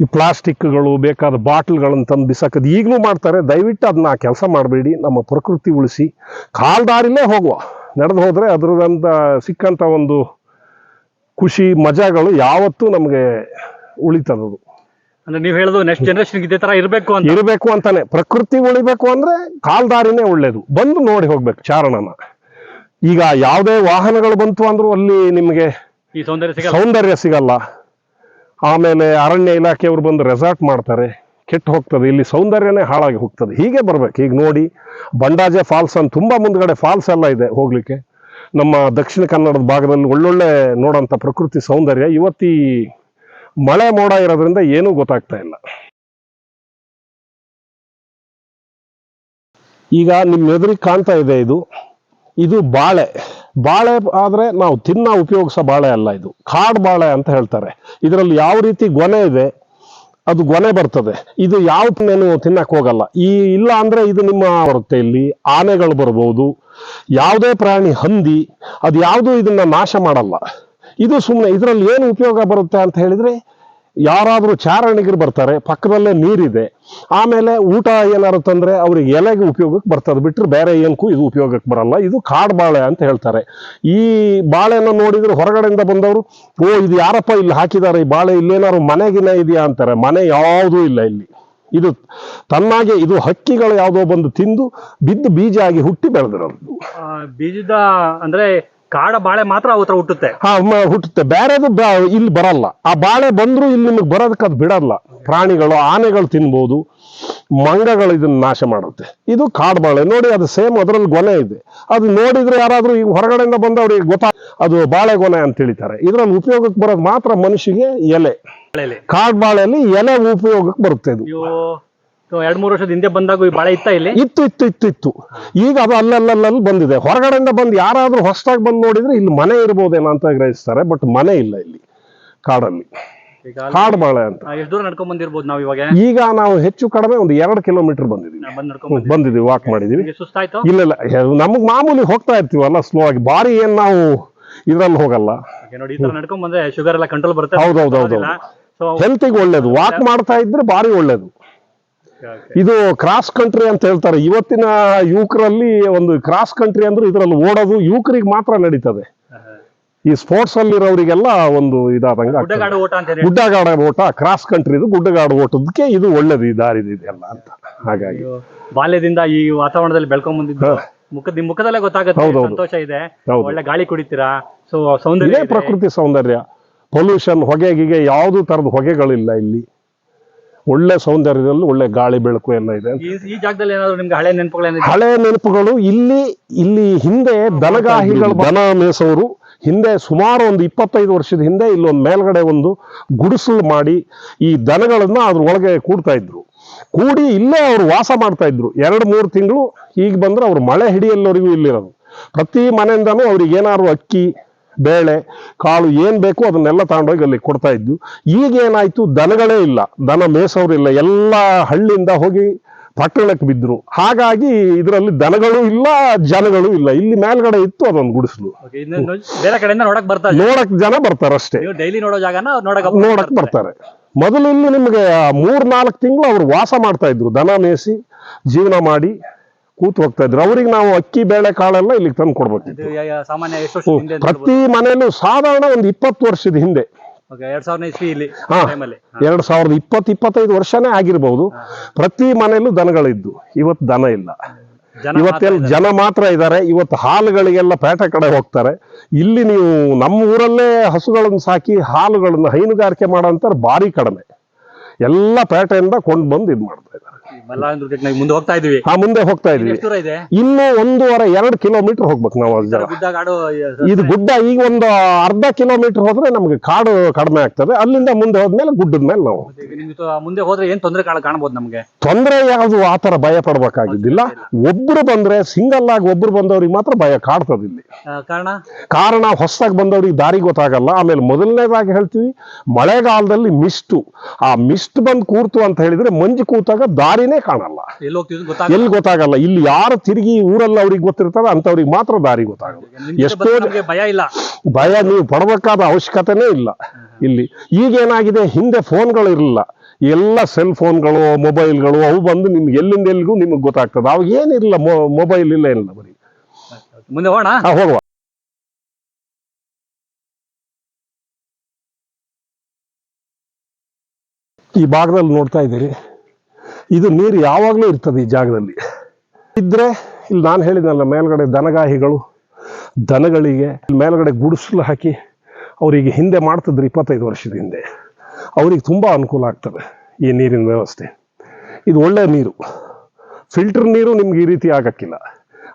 ಈ ಪ್ಲಾಸ್ಟಿಕ್ಗಳು, ಬೇಕಾದ ಬಾಟ್ಲ್ಗಳನ್ನು ತಂದು ಬಿಸಾಕೋದು ಈಗಲೂ ಮಾಡ್ತಾರೆ. ದಯವಿಟ್ಟು ಅದನ್ನ ಕೆಲಸ ಮಾಡಬೇಡಿ. ನಮ್ಮ ಪ್ರಕೃತಿ ಉಳಿಸಿ ಕಾಲ್ದಾರಿಲೇ ಹೋಗುವ. ನಡೆದು ಹೋದರೆ ಅದರದಂಥ ಸಿಕ್ಕಂಥ ಒಂದು ಖುಷಿ, ಮಜಾಗಳು ಯಾವತ್ತೂ ನಮಗೆ ಉಳಿತದದು. ಅಂದ್ರೆ ನೀವು ಹೇಳೋದು ನೆಕ್ಸ್ಟ್ ಜನರೇಷನ್ ಇದೇ ತರ ಇರಬೇಕು ಅಂತ. ಇರಬೇಕು ಅಂತಾನೆ. ಪ್ರಕೃತಿ ಉಳಿಬೇಕು ಅಂದ್ರೆ ಕಾಲ್ದಾರಿನೇ ಒಳ್ಳೇದು. ಬಂದು ನೋಡಿ ಹೋಗ್ಬೇಕು ಚಾರಣನ. ಈಗ ಯಾವುದೇ ವಾಹನಗಳು ಬಂತು ಅಂದ್ರೂ ಅಲ್ಲಿ ನಿಮಗೆ ಈ ಸೌಂದರ್ಯ ಸಿಗಲ್ಲ. ಸೌಂದರ್ಯ ಸಿಗಲ್ಲ. ಆಮೇಲೆ ಅರಣ್ಯ ಇಲಾಖೆಯವರು ಬಂದು ರೆಸಾರ್ಟ್ ಮಾಡ್ತಾರೆ. ಕೆಟ್ಟು ಹೋಗ್ತದೆ. ಇಲ್ಲಿ ಸೌಂದರ್ಯನೇ ಹಾಳಾಗಿ ಹೋಗ್ತದೆ. ಹೀಗೆ ಬರ್ಬೇಕು. ಈಗ ನೋಡಿ ಬಂಡಾಜೆ ಫಾಲ್ಸ್ ಅಂತ ತುಂಬಾ ಮುಂದ್ಗಡೆ ಫಾಲ್ಸ್ ಎಲ್ಲ ಇದೆ ಹೋಗ್ಲಿಕ್ಕೆ. ನಮ್ಮ ದಕ್ಷಿಣ ಕನ್ನಡದ ಭಾಗದಲ್ಲಿ ಒಳ್ಳೊಳ್ಳೆ ನೋಡಂತ ಪ್ರಕೃತಿ ಸೌಂದರ್ಯ ಇವತ್ತಿ ಮಳೆ ಮೋಡ ಇರೋದ್ರಿಂದ ಏನೂ ಗೊತ್ತಾಗ್ತಾ ಇಲ್ಲ. ಈಗ ನಿಮ್ಮ ಎದುರಿಗೆ ಕಾಣ್ತಾ ಇದೆ ಇದು. ಇದು ಬಾಳೆ. ಬಾಳೆ ಆದ್ರೆ ನಾವು ತಿನ್ನ ಉಪಯೋಗಿಸೋ ಬಾಳೆ ಅಲ್ಲ ಇದು. ಕಾಡು ಬಾಳೆ ಅಂತ ಹೇಳ್ತಾರೆ. ಇದರಲ್ಲಿ ಯಾವ ರೀತಿ ಗೊನೆ ಇದೆ, ಅದು ಗೊನೆ ಬರ್ತದೆ. ಇದು ಯಾವ ತಿನ್ನೇನು ತಿನ್ನಕ್ಕೆ ಹೋಗಲ್ಲ. ಈ ಇಲ್ಲ ಅಂದ್ರೆ ಇದು ನಿಮ್ಮ ಬರುತ್ತೆ ಇಲ್ಲಿ. ಆನೆಗಳು ಬರ್ಬೋದು. ಯಾವುದೇ ಪ್ರಾಣಿ, ಹಂದಿ, ಅದು ಯಾವುದು ಇದನ್ನ ನಾಶ ಮಾಡಲ್ಲ. ಇದು ಸುಮ್ಮನೆ ಇದರಲ್ಲಿ ಏನು ಉಪಯೋಗ ಬರುತ್ತೆ ಅಂತ ಹೇಳಿದರೆ ಯಾರಾದರೂ ಚಾರಣಿಗರು ಬರ್ತಾರೆ, ಪಕ್ಕದಲ್ಲೇ ನೀರಿದೆ. ಆಮೇಲೆ ಊಟ ಏನಾರು ತಂದರೆ ಅವ್ರಿಗೆ ಎಲೆಗೆ ಉಪಯೋಗಕ್ಕೆ ಬರ್ತದೆ. ಬಿಟ್ಟರೆ ಬೇರೆ ಏನಕ್ಕೂ ಇದು ಉಪಯೋಗಕ್ಕೆ ಬರಲ್ಲ. ಇದು ಕಾಡು ಬಾಳೆ ಅಂತ ಹೇಳ್ತಾರೆ. ಈ ಬಾಳೆನ ನೋಡಿದರೆ ಹೊರಗಡೆಯಿಂದ ಬಂದವರು, ಓ, ಇದು ಯಾರಪ್ಪ ಇಲ್ಲಿ ಹಾಕಿದ್ದಾರೆ? ಈ ಬಾಳೆ ಇಲ್ಲೇನಾದ್ರು ಮನೆಗಿನ ಇದೆಯಾ? ಅಂತಾರೆ. ಮನೆ ಯಾವುದೂ ಇಲ್ಲ ಇಲ್ಲಿ. ಇದು ತನ್ನಾಗೆ ಇದು ಹಕ್ಕಿಗಳು ಯಾವುದೋ ಬಂದು ತಿಂದು ಬಿದ್ದು ಬೀಜ ಆಗಿ ಹುಟ್ಟಿ ಬೆಳೆದಿರೋದು. ಬೀಜದ ಅಂದ್ರೆ ಕಾಡ ಬಾಳೆ ಮಾತ್ರ ಅವತ್ರ ಹುಟ್ಟುತ್ತೆ. ಹಾ ಮ- ಹುಟ್ಟುತ್ತೆ. ಬೇರೆದು ಬ- ಇಲ್ಲಿ ಬರಲ್ಲ. ಆ ಬಾಳೆ ಬಂದ್ರು ಇಲ್ಲಿ ನಿಮಗೆ ಬರೋದಕ್ಕೆ ಅದು ಬಿಡಲ್ಲ. ಪ್ರಾಣಿಗಳು ಆನೆಗಳು ತಿನ್ಬೋದು. ಮಂಗಗಳು ಇದನ್ನ ನಾಶ ಮಾಡುತ್ತೆ. ಇದು ಕಾಡು ಬಾಳೆ. ನೋಡಿ ಅದು ಸೇಮ್ ಅದರಲ್ಲಿ ಗೊನೆ ಇದೆ. ಅದು ನೋಡಿದ್ರೆ ಯಾರಾದ್ರೂ ಈಗ ಹೊರಗಡೆಯಿಂದ ಬಂದವ್ರಿಗೆ ಗೊತ್ತಾ ಅದು ಬಾಳೆ ಗೊನೆ ಅಂತ ತಿಳಿತಾರೆ ಇದ್ರಲ್ಲಿ ಉಪಯೋಗಕ್ಕೆ ಬರೋದು ಮಾತ್ರ ಮನುಷ್ಯಗೆ ಎಲೆ. ಬಾಳೆಲೆ ಕಾಡು ಬಾಳೆಯಲ್ಲಿ ಎಲೆ ಉಪಯೋಗಕ್ಕೆ ಬರುತ್ತೆ ಇದು. ಎರಡ್ ಮೂರು ವರ್ಷದ ಹಿಂದೆ ಬಂದಾಗ ಈ ಬಾಳೆ ಇತ್ತ ಇಲ್ಲಿ? ಇತ್ತು ಇತ್ತು ಇತ್ತು ಇತ್ತು. ಈಗ ಅದು ಅಲ್ಲಲ್ಲಲ್ಲಿ ಬಂದಿದೆ. ಹೊರಗಡೆಯಿಂದ ಬಂದು ಯಾರಾದ್ರೂ ಹೊಸದಾಗಿ ಬಂದು ನೋಡಿದ್ರೆ ಇಲ್ಲಿ ಮನೆ ಇರ್ಬೋದೇನೋ ಅಂತ ಗ್ರಹಿಸ್ತಾರೆ ಬಟ್ ಮನೆ ಇಲ್ಲ ಇಲ್ಲಿ ಕಾಡಲ್ಲಿ. ಈಗ ಅಲ್ಲಿ- ಕಾಡು ಬಾಳೆ ಅಂತ. ಎಷ್ಟ್ ದೂರ ನಡ್ಕೊಂಡ್ ಬಂದಿರ್ಬೋದು ನಾವು ಇವಾಗ? ಈಗ ನಾವು ಹೆಚ್ಚು ಕಡಿಮೆ ಒಂದು ಎರಡು ಕಿಲೋಮೀಟರ್ ಬಂದಿದ್ದೀವಿ ನಾ ಬಂದ್ ನಡ್ಕೊಂಡ್ ಹ್ಮ್, ಬಂದಿದ್ದೀವಿ. ಬಂದಿದ್ದೀವಿ ವಾಕ್ ಮಾಡಿದೀವಿ. ನಿಮ್ಗೆ ಸುಸ್ತಾಯ್ತು ಇಲ್ಲ ಇಲ್ಲ. ನಮಗ್ ಮಾಮೂಲಿ ಹೋಗ್ತಾ ಇರ್ತೀವಲ್ಲ ಸ್ಲೋ ಆಗಿ. ಬಾರಿ ಏನ್ ನಾವು ಇದ್ರಲ್ಲಿ ಹೋಗಲ್ಲ. Okay, ನೋಡಿ ಈ ತರ ನಡ್ಕೊಂಡ್ ಬಂದ್ರೆ ಶುಗರ್ ಎಲ್ಲ ಕಂಟ್ರೋಲ್ ಬರುತ್ತೆ. ಹೌದು, ಹೌದು, ಹೌದು, ಸೊ ಹೆಲ್ತಿಗೆ ಒಳ್ಳೇದು. ವಾಕ್ ಮಾಡ್ತಾ ಇದ್ರೆ ಬಾರಿ ಒಳ್ಳೇದು. ಇದು ಕ್ರಾಸ್ ಕಂಟ್ರಿ ಅಂತ ಹೇಳ್ತಾರೆ. ಇವತ್ತಿನ ಯುವಕರಲ್ಲಿ ಒಂದು ಕ್ರಾಸ್ ಕಂಟ್ರಿ ಅಂದ್ರೆ ಇದರಲ್ಲಿ ಓಡೋದು ಯುವಕರಿಗೆ ಮಾತ್ರ ನಡೀತದೆ. ಈ ಸ್ಪೋರ್ಟ್ಸ್ ಅಲ್ಲಿರೋರಿಗೆಲ್ಲ ಒಂದು ಇದಾದಂಗ ಗುಡ್ಡಗಾಡು ಓಟ ಅಂತ ಗುಡ್ಡಗಾಡ ಓಟ ಕ್ರಾಸ್ ಕಂಟ್ರಿದು ಗುಡ್ಡಗಾಡ ಓಟದಕ್ಕೆ ಇದು ಒಳ್ಳೇದು ಈ ದಾರಿ ಇದೆಯಲ್ಲ ಅಂತ. ಹಾಗಾಗಿ. ಬಾಲ್ಯದಿಂದ ಈ ವಾತಾವರಣದಲ್ಲಿ ಬೆಳ್ಕೊಂಡ್ ಬಂದಿದ್ದು ಮುಖದ ಮುಖದಲ್ಲೇ ಗೊತ್ತಾಗುತ್ತೆ. ಸಂತೋಷ ಇದೆ. ಒಳ್ಳೆ ಗಾಳಿ ಕುಡಿತೀರಾ? ಸೊ ಸೌಂದರ್ಯ ಇದೆ. ಪ್ರಕೃತಿ ಸೌಂದರ್ಯ. ಪೊಲ್ಯೂಷನ್ ಹೊಗೆ ಗಿಗೆ ಯಾವುದು ತರದ ಹೊಗೆಗಳಿಲ್ಲ ಇಲ್ಲಿ. ಒಳ್ಳೆ ಸೌಂದರ್ಯದಲ್ಲಿ ಒಳ್ಳೆ ಗಾಳಿ ಬೆಳಕು ಎಲ್ಲ ಇದೆ. ಈ ಜಾಗದಲ್ಲಿ ಏನಾದ್ರು ನಿಮ್ಗೆ ಹಳೆ ನೆನಪುಗಳೇನಿದೆ ಹಳೆ ನೆನಪುಗಳು ಇಲ್ಲಿ ಇಲ್ಲಿ ಹಿಂದೆ ದನಗಾಹಿಗಳು ದನ ಮೇಸವರು ಹಿಂದೆ ಸುಮಾರು ಒಂದು ಇಪ್ಪತ್ತೈದು ವರ್ಷದ ಹಿಂದೆ ಇಲ್ಲೊಂದು ಮೇಲ್ಗಡೆ ಒಂದು ಗುಡಿಸಲು ಮಾಡಿ ಈ ದನಗಳನ್ನ ಅದ್ರ ಒಳಗೆ ಕೂಡ್ತಾ ಇದ್ರು. ಕೂಡಿ ಇಲ್ಲೇ ಅವರು ವಾಸ ಮಾಡ್ತಾ ಇದ್ರು. ಎರಡು ಮೂರು ತಿಂಗಳು ಈಗ ಬಂದ್ರೆ ಅವ್ರು ಮಳೆ ಹಿಡಿಯಲ್ಲವರೆಗೂ ಇಲ್ಲಿರೋದು. ಪ್ರತಿ ಮನೆಯಿಂದನೂ ಅವ್ರಿಗೆ ಏನಾದ್ರು ಅಕ್ಕಿ ಬೇಳೆ ಕಾಳು ಏನ್ ಬೇಕು ಅದನ್ನೆಲ್ಲ ತಗೊಂಡೋಗಿ ಅಲ್ಲಿ ಕೊಡ್ತಾ ಇದ್ದು ಈಗ ಏನಾಯ್ತು? ದನಗಳೇ ಇಲ್ಲ. ದನ ಮೇಸೋರಿಲ್ಲ ಎಲ್ಲ ಹಳ್ಳಿಯಿಂದ ಹೋಗಿ ಪಟ್ಟಣಕ್ಕೆ ಬಿದ್ರು. ಹಾಗಾಗಿ ಇದರಲ್ಲಿ ದನಗಳು ಇಲ್ಲ ಜನಗಳು ಇಲ್ಲ. ಇಲ್ಲಿ ಮೇಲ್ಗಡೆ ಇತ್ತು ಅದೊಂದು ಗುಡಿಸಲು. ಬೇರೆ ಕಡೆಯಿಂದ ನೋಡಕ್ ಬರ್ತಾರೆ. ನೋಡಕ್ ಜನ ಬರ್ತಾರಷ್ಟೇ ನೀವು ಡೈಲಿ ನೋಡೋ ಜಾಗನ ನೋಡಕ್ ನೋಡಕ್ ಬರ್ತಾರೆ. ಮೊದಲು ಇಲ್ಲಿ ನಿಮ್ಗೆ ಮೂರ್ ನಾಲ್ಕು ತಿಂಗಳು ಅವ್ರು ವಾಸ ಮಾಡ್ತಾ ಇದ್ರು. ದನ ಮೇಸಿ ಜೀವನ ಮಾಡಿ ಕೂತ್ ಹೋಗ್ತಾ ಇದ್ರು. ಅವ್ರಿಗೆ ನಾವು ಅಕ್ಕಿ ಬೇಳೆ ಕಾಳೆಲ್ಲ ಇಲ್ಲಿಗೆ ತಂದು ಕೊಡ್ಬೇಕಿತ್ತು. ಇದು ಯಾ- ಯಾ- ಸಾಮಾನ್ಯ ಎಷ್ಟು ವರ್ಷದ ಹಿಂದೆ ಅಂತ ಪ್ರತಿ ಮನೆಯಲ್ಲೂ ಸಾಧಾರಣ ಒಂದು ಇಪ್ಪತ್ತು ವರ್ಷದ ಹಿಂದೆ. Okay, ಎರಡ್ ಸಾವಿರದ ಇಸ್ವಿ ಇಲ್ಲಿ ಹಾ. ಟೈಮಲ್ಲಿ ಎರಡ್ ಸಾವಿರದ ಇಪ್ಪತ್ತು ಇಪ್ಪತ್ತೈದು ವರ್ಷನೇ ಆಗಿರ್ಬಹುದು ಪ್ರತಿ ಮನೆಯಲ್ಲೂ ದನಗಳಿದ್ದು. ಇವತ್ತು ದನ ಇಲ್ಲ. ಜನ ಮಾತ್ರ ಇವತ್ತೆಲ್ಲ ಜನ ಮಾತ್ರ ಇದ್ದಾರೆ. ಇವತ್ತು ಹಾಲುಗಳಿಗೆಲ್ಲ ಪೇಟೆ ಕಡೆ ಹೋಗ್ತಾರೆ. ಇಲ್ಲಿ ನೀವು ನಮ್ಮ ಊರಲ್ಲೇ ಹಸುಗಳನ್ನು ಸಾಕಿ ಹಾಲುಗಳನ್ನು ಹೈನುಗಾರಿಕೆ ಮಾಡೋಂಥವ್ರು ಭಾರಿ ಕಡಿಮೆ. ಎಲ್ಲ ಪೇಟೆಯಿಂದ ಕೊಂಡು ಬಂದು ಇದು ಮಾಡ್ತಾ ಇದ್ದಾರೆ. ಮುಂದೆ ಹೋಗ್ತಾ ಇದೀವಿ ಆ ಮುಂದೆ ಹೋಗ್ತಾ ಇದೀವಿ ಎಷ್ಟು ದೂರ ಇದೆ? ಇನ್ನು ಒಂದೂವರೆ ಎರಡು ಕಿಲೋಮೀಟರ್ ಹೋಗ್ಬೇಕು ನಾವು ಅಲ್ಲಿ ಗುಡ್ಡಗಾಡು ಇದು ಗುಡ್ಡ ಈಗ ಒಂದು ಅರ್ಧ ಕಿಲೋಮೀಟರ್ ಹೋದ್ರೆ ನಮ್ಗೆ ಕಾಡು ಕಡಿಮೆ ಆಗ್ತದೆ. ಅಲ್ಲಿಂದ ಮುಂದೆ ಹೋದ್ಮೇಲೆ ಗುಡ್ಡದ ಮೇಲೆ ನಾವು. ಈಗ ನಿಮ್ಗೆ ತ- ಮುಂದೆ ಹೋದ್ರೆ ಏನ್ ತೊಂದರೆ ಕಾಣಬಹುದು ನಮ್ಗೆ? ತೊಂದರೆ ಯಾವುದು ಆತರ ತರ ಭಯ ಪಡ್ಬೇಕಾಗಿದ್ದಿಲ್ಲ. ಒಬ್ರು ಬಂದ್ರೆ ಸಿಂಗಲ್ ಆಗಿ ಒಬ್ರು ಬಂದವ್ರಿಗೆ ಮಾತ್ರ ಭಯ ಕಾಡ್ತದೆ ಇಲ್ಲಿ. ಆ, ಕಾರಣ? ಕಾರಣ ಹೊಸದಾಗಿ ಬಂದವ್ರಿಗೆ ದಾರಿ ಗೊತ್ತಾಗಲ್ಲ. ಆಮೇಲೆ ಮೊದಲನೇದಾಗಿ ಹೇಳ್ತೀವಿ ಮಳೆಗಾಲದಲ್ಲಿ ಮಿಸ್ಟು. ಆ ಮಿಸ್ಟ್ ಬಂದು ಕೂರ್ತು ಅಂತ ಹೇಳಿದ್ರೆ ಮಂಜು ಕೂತಾಗ ದಾರಿನೇ ಕಾಣಲ್ಲ. ಎಲ್ಲಿ ಅಂತ ಗೊತ್ತಾಗಲ್ಲ. ಇಲ್ಲಿ ಯಾರು ತಿರುಗಿ ಊರಲ್ಲಿ ಅವ್ರಿಗೆ ಗೊತ್ತಿರ್ತದ ಅಂತವ್ರಿಗೆ ಮಾತ್ರ ದಾರಿ ಗೊತ್ತಾಗಲ್ಲ. ಎಷ್ಟೋ ಭಯ ಇಲ್ಲ. ಭಯ ನೀವು ಪಡಬೇಕಾದ ಅವಶ್ಯಕತೆನೇ ಇಲ್ಲ ಇಲ್ಲಿ. ಈಗ ಏನಾಗಿದೆ? ಹಿಂದೆ ಫೋನ್ಗಳು ಇರಲಿಲ್ಲ. ಎಲ್ಲ ಸೆಲ್ ಫೋನ್ಗಳು ಮೊಬೈಲ್ಗಳು ಅವು ಬಂದು ನಿಮ್ಗೆ ಎಲ್ಲಿಂದ ಎಲ್ಲಿಗೂ ನಿಮಗೆ ಗೊತ್ತಾಗ್ತದೆ. ಅವಾಗ ಏನಿರಲಿಲ್ಲ ಮೊಬೈಲ್ ಇಲ್ಲ ಏನಿಲ್ಲ ಬರೀ. ಮುಂದೆ ಹೋಗೋಣ? ಹೋಗುವ. ಈ ಭಾಗದಲ್ಲಿ ನೋಡ್ತಾ ಇದ್ದೀರಿ. ಇದು ನೀರು ಯಾವಾಗಲೂ ಇರ್ತದೆ ಈ ಜಾಗದಲ್ಲಿ. ಇದ್ರೆ ಇಲ್ಲಿ ನಾನು ಹೇಳಿದ್ನಲ್ಲ, ಮೇಲ್ಗಡೆ ದನಗಾಹಿಗಳು, ದನಗಳಿಗೆ ಮೇಲ್ಗಡೆ ಗುಡಿಸಲು ಹಾಕಿ ಅವರಿಗೆ ಹಿಂದೆ ಮಾಡ್ತಿದ್ರು ಇಪ್ಪತ್ತೈದು ವರ್ಷದ ಹಿಂದೆ. ಅವ್ರಿಗೆ ತುಂಬ ಅನುಕೂಲ ಆಗ್ತದೆ ಈ ನೀರಿನ ವ್ಯವಸ್ಥೆ. ಇದು ಒಳ್ಳೆ ನೀರು. ಫಿಲ್ಟರ್ ನೀರು ನಿಮ್ಗೆ ಈ ರೀತಿ ಆಗಕ್ಕಿಲ್ಲ.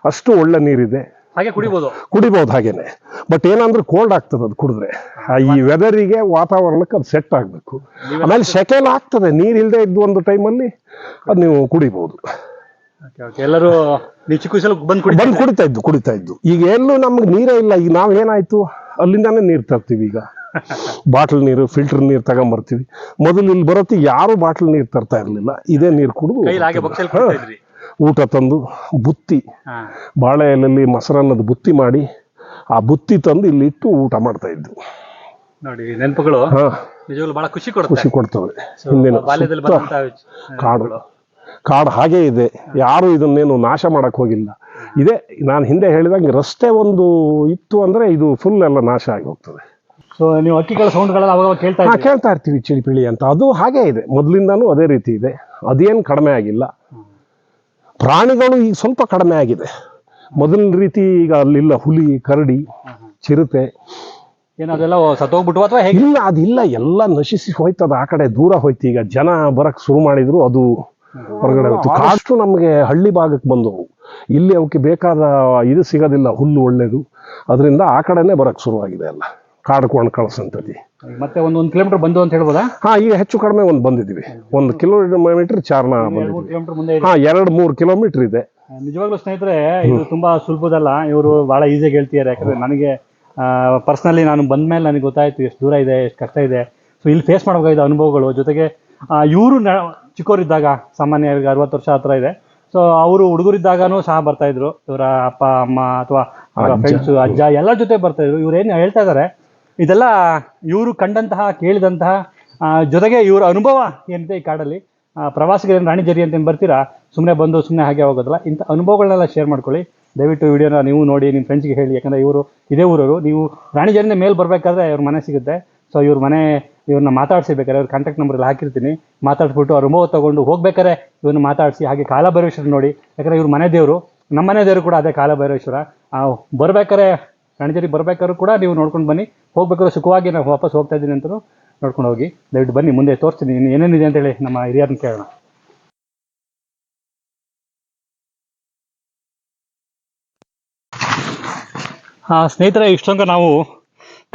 ಅಷ್ಟು ಒಳ್ಳೆ ನೀರಿದೆ. ಹಾಗೆ ಕುಡಿಬಹುದು ಕುಡಿಬಹುದು ಹಾಗೇನೆ. ಬಟ್ ಏನಂದ್ರೆ ಕೋಲ್ಡ್ ಆಗ್ತದೆ ಅದು ಕುಡಿದ್ರೆ. ಈ ವೆದರಿಗೆ ವಾತಾವರಣಕ್ಕೆ ಅದು ಸೆಟ್ ಆಗಬೇಕು. ಆಮೇಲೆ ಶೆಕೆಲ್ ಆಗ್ತದೆ. ನೀರ್ ಇಲ್ಲದೆ ಇದ್ದು ಒಂದು ಟೈಮಲ್ಲಿ ಅದು ನೀವು ಕುಡಿಬಹುದು ಎಲ್ಲರೂ ಬಂದು ಬಂದು ಕುಡಿತಾ ಇದ್ದು ಕುಡಿತಾ ಇದ್ದು. ಈಗ ಎಲ್ಲೂ ನಮ್ಗೆ ನೀರೇ ಇಲ್ಲ. ಈಗ ನಾವು ಏನಾಯ್ತು ಅಲ್ಲಿಂದಾನೇ ನೀರು ತರ್ತೀವಿ ಈಗ. ಬಾಟ್ಲ್ ನೀರು ಫಿಲ್ಟರ್ ನೀರು ತಗೊಂಬರ್ತೀವಿ. ಮೊದಲು ಇಲ್ಲಿ ಬರೋತ್ತಿಗೆ ಯಾರು ಬಾಟ್ಲ್ ನೀರು ತರ್ತಾ ಇರಲಿಲ್ಲ. ಇದೇ ನೀರು ಕುಡಿದು ಊಟ ತಂದು ಬುತ್ತಿ ಬಾಳೆ ಎಲೆಯಲ್ಲಿ ಮೊಸರನ್ನದ ಬುತ್ತಿ ಮಾಡಿ ಆ ಬುತ್ತಿ ತಂದು ಇಲ್ಲಿ ಇಟ್ಟು ಊಟ ಮಾಡ್ತಾ ಇದ್ದು. ನೋಡಿ ನೆನಪುಗಳು ನಿಜವಾಗ್ಲೂ ಬಹಳ ಖುಷಿ ಕೊಡುತ್ತೆ. ಖುಷಿ ಕೊಡ್ತವೆ. ಹಿಂದಿನ ಬಾಲ್ಯದಲ್ಲಿ ಕಾಡು. ಕಾಡು ಹಾಗೇ ಇದೆ. ಯಾರು ಇದನ್ನೇನು ನಾಶ ಮಾಡಕ್ ಹೋಗಿಲ್ಲ. ಇದೆ ನಾನು ಹಿಂದೆ ಹೇಳಿದಂಗೆ ರಸ್ತೆ ಒಂದು ಇತ್ತು ಅಂದ್ರೆ ಇದು ಫುಲ್ ಎಲ್ಲ ನಾಶ ಆಗಿ ಹೋಗ್ತದೆ. ಸೊ ನೀವು ಅಕ್ಕಿಗಳ ಸೌಂಡ್ಗಳೆಲ್ಲ ಅವಾಗ ಕೇಳ್ತಾ ಇರ್ತೀವಿ ಚಿಳಿಪಿಳಿ ಅಂತ. ಅದು ಹಾಗೇ ಇದೆ. ಮೊದ್ಲಿಂದಾನು ಅದೇ ರೀತಿ ಇದೆ. ಅದೇನು ಕಡಿಮೆ ಆಗಿಲ್ಲ. ಪ್ರಾಣಿಗಳು ಈಗ ಸ್ವಲ್ಪ ಕಡಿಮೆ ಆಗಿದೆ. ಮೊದಲಿನ ರೀತಿ ಈಗ ಅಲ್ಲಿಲ್ಲ. ಹುಲಿ ಕರಡಿ ಚಿರತೆ. ಏನದೆಲ್ಲ ಅದೆಲ್ಲ ಸತ್ತೋಗ್ಬಿಟ್ಟು ಅಥವಾ ಇಲ್ಲ ಅದಿಲ್ಲ. ಎಲ್ಲ ನಶಿಸಿ ಹೋಯ್ತದ. ಆ ಕಡೆ ದೂರ ಹೋಯ್ತು. ಈಗ ಜನ ಬರಕ್ ಶುರು ಮಾಡಿದ್ರು. ಅದು ಹೊರಗಡೆ ಹೋಯ್ತು. ಕಾಷ್ಟು ನಮಗೆ ಹಳ್ಳಿ ಭಾಗಕ್ಕೆ ಬಂದವು. ಇಲ್ಲಿ ಅವಕ್ಕೆ ಬೇಕಾದ ಇದು ಸಿಗೋದಿಲ್ಲ. ಹುಲ್ಲು ಒಳ್ಳೇದು. ಅದರಿಂದ ಆ ಕಡೆನೆ ಬರಕ್ ಶುರುವಾಗಿದೆ ಎಲ್ಲ. ಕಾಡು ಕೊಂಡು ಕಳ್ಸಂತದಿ ಮತ್ತೆ ಒಂದು ಒಂದು ಕಿಲೋಮೀಟರ್ ಬಂದು ಅಂತ ಹೇಳ್ಬೋದಾ? ಹಾ ಈಗ ಹೆಚ್ಚು ಕಡಿಮೆ ಒಂದು ಬಂದಿದ್ವಿ ಒಂದು ಕಿಲೋಮೀಟರ್ ಮೂರು ಬಂದಿದ್ವಿ ಕಿಲೋಮೀಟರ್ ಮುಂದೆ ಇದೆ. ಹಾ ಎರಡು ಮೂರು ಕಿಲೋಮೀಟರ್ ಇದೆ. ನಿಜವಾಗ್ಲೂ ಸ್ನೇಹಿತರೆ ಇದು ತುಂಬಾ ಸುಲಭದಲ್ಲ. ಇವರು ಬಹಳ ಈಸಿಯಾಗಿ ಹೇಳ್ತಿದ್ದಾರೆ. ಯಾಕಂದ್ರೆ ನನಗೆ ಪರ್ಸನಲಿ ನಾನು ಬಂದ ಮೇಲೆ ನನಗೆ ಗೊತ್ತಾಯ್ತು ಎಷ್ಟು ದೂರ ಇದೆ ಎಷ್ಟು ಕಷ್ಟ ಇದೆ. ಸೊ ಇಲ್ಲಿ ಫೇಸ್ ಮಾಡಬೇಕಾದ ಅನುಭವಗಳು. ಜೊತೆಗೆ ಇವರು ಚಿಕ್ಕವರಿದ್ದಾಗ ಸಾಮಾನ್ಯ ಇವ್ರಿಗೆ ಅರವತ್ತು ವರ್ಷ ಹತ್ರ ಇದೆ. ಸೊ ಅವರು ಹುಡುಗರಿದ್ದಾಗನೂ ಸಹ ಬರ್ತಾ ಇದ್ರು. ಇವರ ಅಪ್ಪ ಅಮ್ಮ ಅಥವಾ. ಫ್ರೆಂಡ್ಸ್ ಅಜ್ಜ ಎಲ್ಲ ಜೊತೆ ಬರ್ತಾ ಇದ್ರು. ಇವ್ರು ಏನು ಹೇಳ್ತಾ ಇದ್ದಾರೆ ಇದೆಲ್ಲ ಇವರು ಕಂಡಂತಹ, ಕೇಳಿದಂತಹ ಜೊತೆಗೆ ಇವರ ಅನುಭವ ಏನಿದೆ ಈ ಕಾಡಲ್ಲಿ ಪ್ರವಾಸಿಗರೇನು ರಾಣಿ ಜರಿ ಅಂತ ಏನು ಬರ್ತೀರಾ? ಸುಮ್ಮನೆ ಬಂದು ಸುಮ್ಮನೆ ಹಾಗೆ ಹೋಗೋದಲ್ಲ ಇಂಥ ಅನುಭವಗಳನ್ನೆಲ್ಲ ಶೇರ್ ಮಾಡ್ಕೊಳ್ಳಿ. ದಯವಿಟ್ಟು ವಿಡಿಯೋನ ನೀವು ನೋಡಿ ನಿಮ್ಮ ಫ್ರೆಂಡ್ಸ್ಗೆ ಹೇಳಿ. ಯಾಕಂದರೆ ಇವರು ಇದೇ ಊರವರು. ನೀವು ರಾಣಿಜರಿಯಿಂದ ಮೇಲೆ ಬರಬೇಕಾದ್ರೆ ಇವ್ರ ಮನೆ ಸಿಗುತ್ತೆ. ಸೊ ಇವ್ರ ಮನೆ ಇವ್ರನ್ನ ಮಾತಾಡಿಸಿಬೇಕಾರೆ ಅವ್ರ ಕಾಂಟ್ಯಾಕ್ಟ್ ನಂಬರ್ ಎಲ್ಲ ಹಾಕಿರ್ತೀನಿ. ಮಾತಾಡ್ಸ್ಬಿಟ್ಟು ಅವ್ರ ಅನುಭವ ತೊಗೊಂಡು ಹೋಗ್ಬೇಕಾದ್ರೆ ಇವ್ರನ್ನ ಮಾತಾಡಿಸಿ, ಹಾಗೆ ಕಾಲಭೈರೇಶ್ವರ ನೋಡಿ. ಯಾಕಂದ್ರೆ ಇವ್ರ ಮನೆ ದೇವರು. ನಮ್ಮ ಮನೆ ದೇವರು ಕೂಡ ಅದೇ ಕಾಲಭೈರೇಶ್ವರ ಬರ್ಬೇಕಾದ್ರೆ ರಾಣಿಜರಿ ಬರಬೇಕಾದ್ರೂ ಕೂಡ ನೀವು ನೋಡ್ಕೊಂಡು ಬನ್ನಿ. ಹೋಗ್ಬೇಕಾದ್ರೆ ಸುಖವಾಗಿ ನಾವು ವಾಪಸ್ ಹೋಗ್ತಾ ಇದ್ದೀನಿ ಅಂತಲೂ ನೋಡ್ಕೊಂಡು ಹೋಗಿ. ದಯವಿಟ್ಟು ಬನ್ನಿ, ಮುಂದೆ ತೋರಿಸ್ತೀನಿ. ಇನ್ನು ಏನೇನಿದೆ ಅಂತೇಳಿ ನಮ್ಮ ಹಿರಿಯರನ್ನ ಕೇಳೋಣ. ಸ್ನೇಹಿತರೆ, ಇಷ್ಟೊಂದು ನಾವು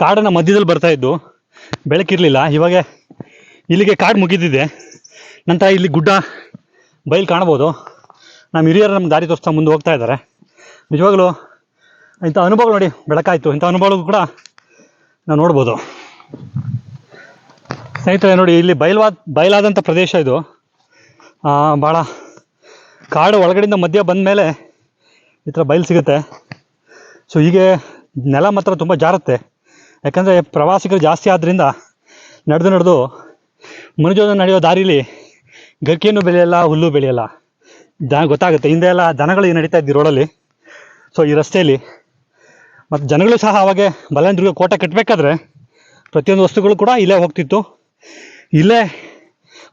ಕಾಡಿನ ಮಧ್ಯದಲ್ಲಿ ಬರ್ತಾ ಇದ್ದು ಬೆಳಕಿರಲಿಲ್ಲ. ಇವಾಗ ಇಲ್ಲಿಗೆ ಕಾಡು ಮುಗಿದಿದೆ. ನಂತರ ಇಲ್ಲಿ ಗುಡ್ಡ, ಬಯಲು ಕಾಣ್ಬೋದು. ನಮ್ಮ ಹಿರಿಯರು ನಮ್ಮ ದಾರಿ ತೋರಿಸ್ತಾ ಮುಂದೆ ಹೋಗ್ತಾ ಇದ್ದಾರೆ. ನಿಜವಾಗ್ಲೂ ಇಂಥ ಅನುಭವ ನೋಡಿ, ಬೆಳಕಾಯಿತು. ಇಂಥ ಅನುಭವಗಳು ಕೂಡ ನಾವು ನೋಡ್ಬೋದು. ಸ್ನೇಹಿತರೆ, ನೋಡಿ, ಇಲ್ಲಿ ಬಯಲ್ವಾದ ಬಯಲಾದಂಥ ಪ್ರದೇಶ ಇದು. ಭಾಳ ಕಾಡು ಒಳಗಡೆಯಿಂದ ಮಧ್ಯ ಬಂದ ಮೇಲೆ ಈ ಥರ ಬಯಲು ಸಿಗುತ್ತೆ. ಸೊ ಹೀಗೆ ನೆಲ ಮಾತ್ರ ತುಂಬ ಜಾರುತ್ತೆ. ಯಾಕಂದರೆ ಪ್ರವಾಸಿಗರು ಜಾಸ್ತಿ ಆದ್ದರಿಂದ ನಡೆದು ನಡೆದು ಮನುಜನ ನಡೆಯೋ ದಾರಿಲಿ ಗಕ್ಕಿಯನ್ನು ಬೆಳೆಯಲ್ಲ, ಹುಲ್ಲು ಬೆಳೆಯಲ್ಲ. ದ ಗೊತ್ತಾಗುತ್ತೆ. ಹಿಂದೆ ಎಲ್ಲ ದನಗಳು ನಡೀತಾ ಇದ್ದೀವಿ ರೋಡಲ್ಲಿ. ಸೊ ಈ ರಸ್ತೆಯಲ್ಲಿ ಮತ್ತು ಜನಗಳು ಸಹ ಅವಾಗೆ ಬಲ್ಲಂದುರ್ಗ ಕೋಟೆ ಕಟ್ಟಬೇಕಾದ್ರೆ ಪ್ರತಿಯೊಂದು ವಸ್ತುಗಳು ಕೂಡ ಇಲ್ಲೇ ಹೋಗ್ತಿತ್ತು. ಇಲ್ಲೇ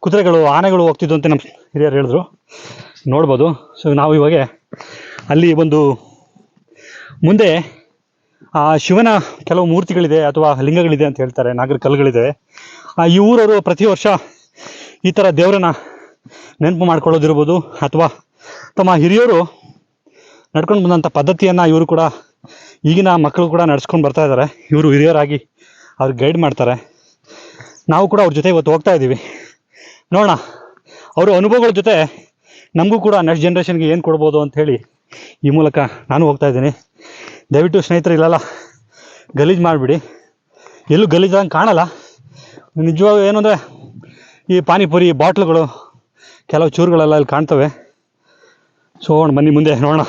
ಕುದುರೆಗಳು, ಆನೆಗಳು ಹೋಗ್ತಿದ್ದು ಅಂತ ನಮ್ಮ ಹಿರಿಯರು ಹೇಳಿದ್ರು. ನೋಡ್ಬೋದು. ಸೊ ನಾವು ಇವಾಗ ಅಲ್ಲಿ ಒಂದು ಮುಂದೆ ಆ ಶಿವನ ಕೆಲವು ಮೂರ್ತಿಗಳಿದೆ ಅಥವಾ ಲಿಂಗಗಳಿದೆ ಅಂತ ಹೇಳ್ತಾರೆ, ನಾಗರ ಕಲ್ಲುಗಳಿದೆ. ಆ, ಈ ಊರವರು ಪ್ರತಿ ವರ್ಷ ಈ ಥರ ದೇವರನ್ನ ನೆನಪು ಮಾಡ್ಕೊಳ್ಳೋದಿರ್ಬೋದು ಅಥವಾ ತಮ್ಮ ಹಿರಿಯರು ನಡ್ಕೊಂಡು ಬಂದಂಥ ಪದ್ಧತಿಯನ್ನು ಇವರು ಕೂಡ ಈಗಿನ ಮಕ್ಕಳು ಕೂಡ ನಡ್ಸ್ಕೊಂಡು ಬರ್ತಾ ಇದ್ದಾರೆ ಇವರು ಹಿರಿಯರಾಗಿ ಅವ್ರಿಗೆ ಗೈಡ್ ಮಾಡ್ತಾರೆ. ನಾವು ಕೂಡ ಅವ್ರ ಜೊತೆ ಇವತ್ತು ಹೋಗ್ತಾ ಇದ್ದೀವಿ ನೋಡೋಣ, ಅವರ ಅನುಭವಗಳ ಜೊತೆ ನಮಗೂ ಕೂಡ ನೆಕ್ಸ್ಟ್ ಜನ್ರೇಷನ್ಗೆ ಏನು ಕೊಡ್ಬೋದು ಹೇಳಿ ಈ ಮೂಲಕ ನಾನು ಹೋಗ್ತಾ ಇದ್ದೀನಿ. ದಯವಿಟ್ಟು ಸ್ನೇಹಿತರು, ಇಲ್ಲಲ್ಲ ಗಲೀಜು ಮಾಡಿಬಿಡಿ. ಎಲ್ಲೂ ಗಲೀಜಾಗಿ ಕಾಣಲ್ಲ. ನಿಜವಾಗ ಏನು ಅಂದರೆ ಈ ಪಾನಿಪುರಿ ಬಾಟ್ಲುಗಳು, ಕೆಲವು ಚೂರುಗಳೆಲ್ಲ ಇಲ್ಲಿ ಕಾಣ್ತವೆ. ಸೊ ಬನ್ನಿ ಮುಂದೆ, ನೋಡೋಣ.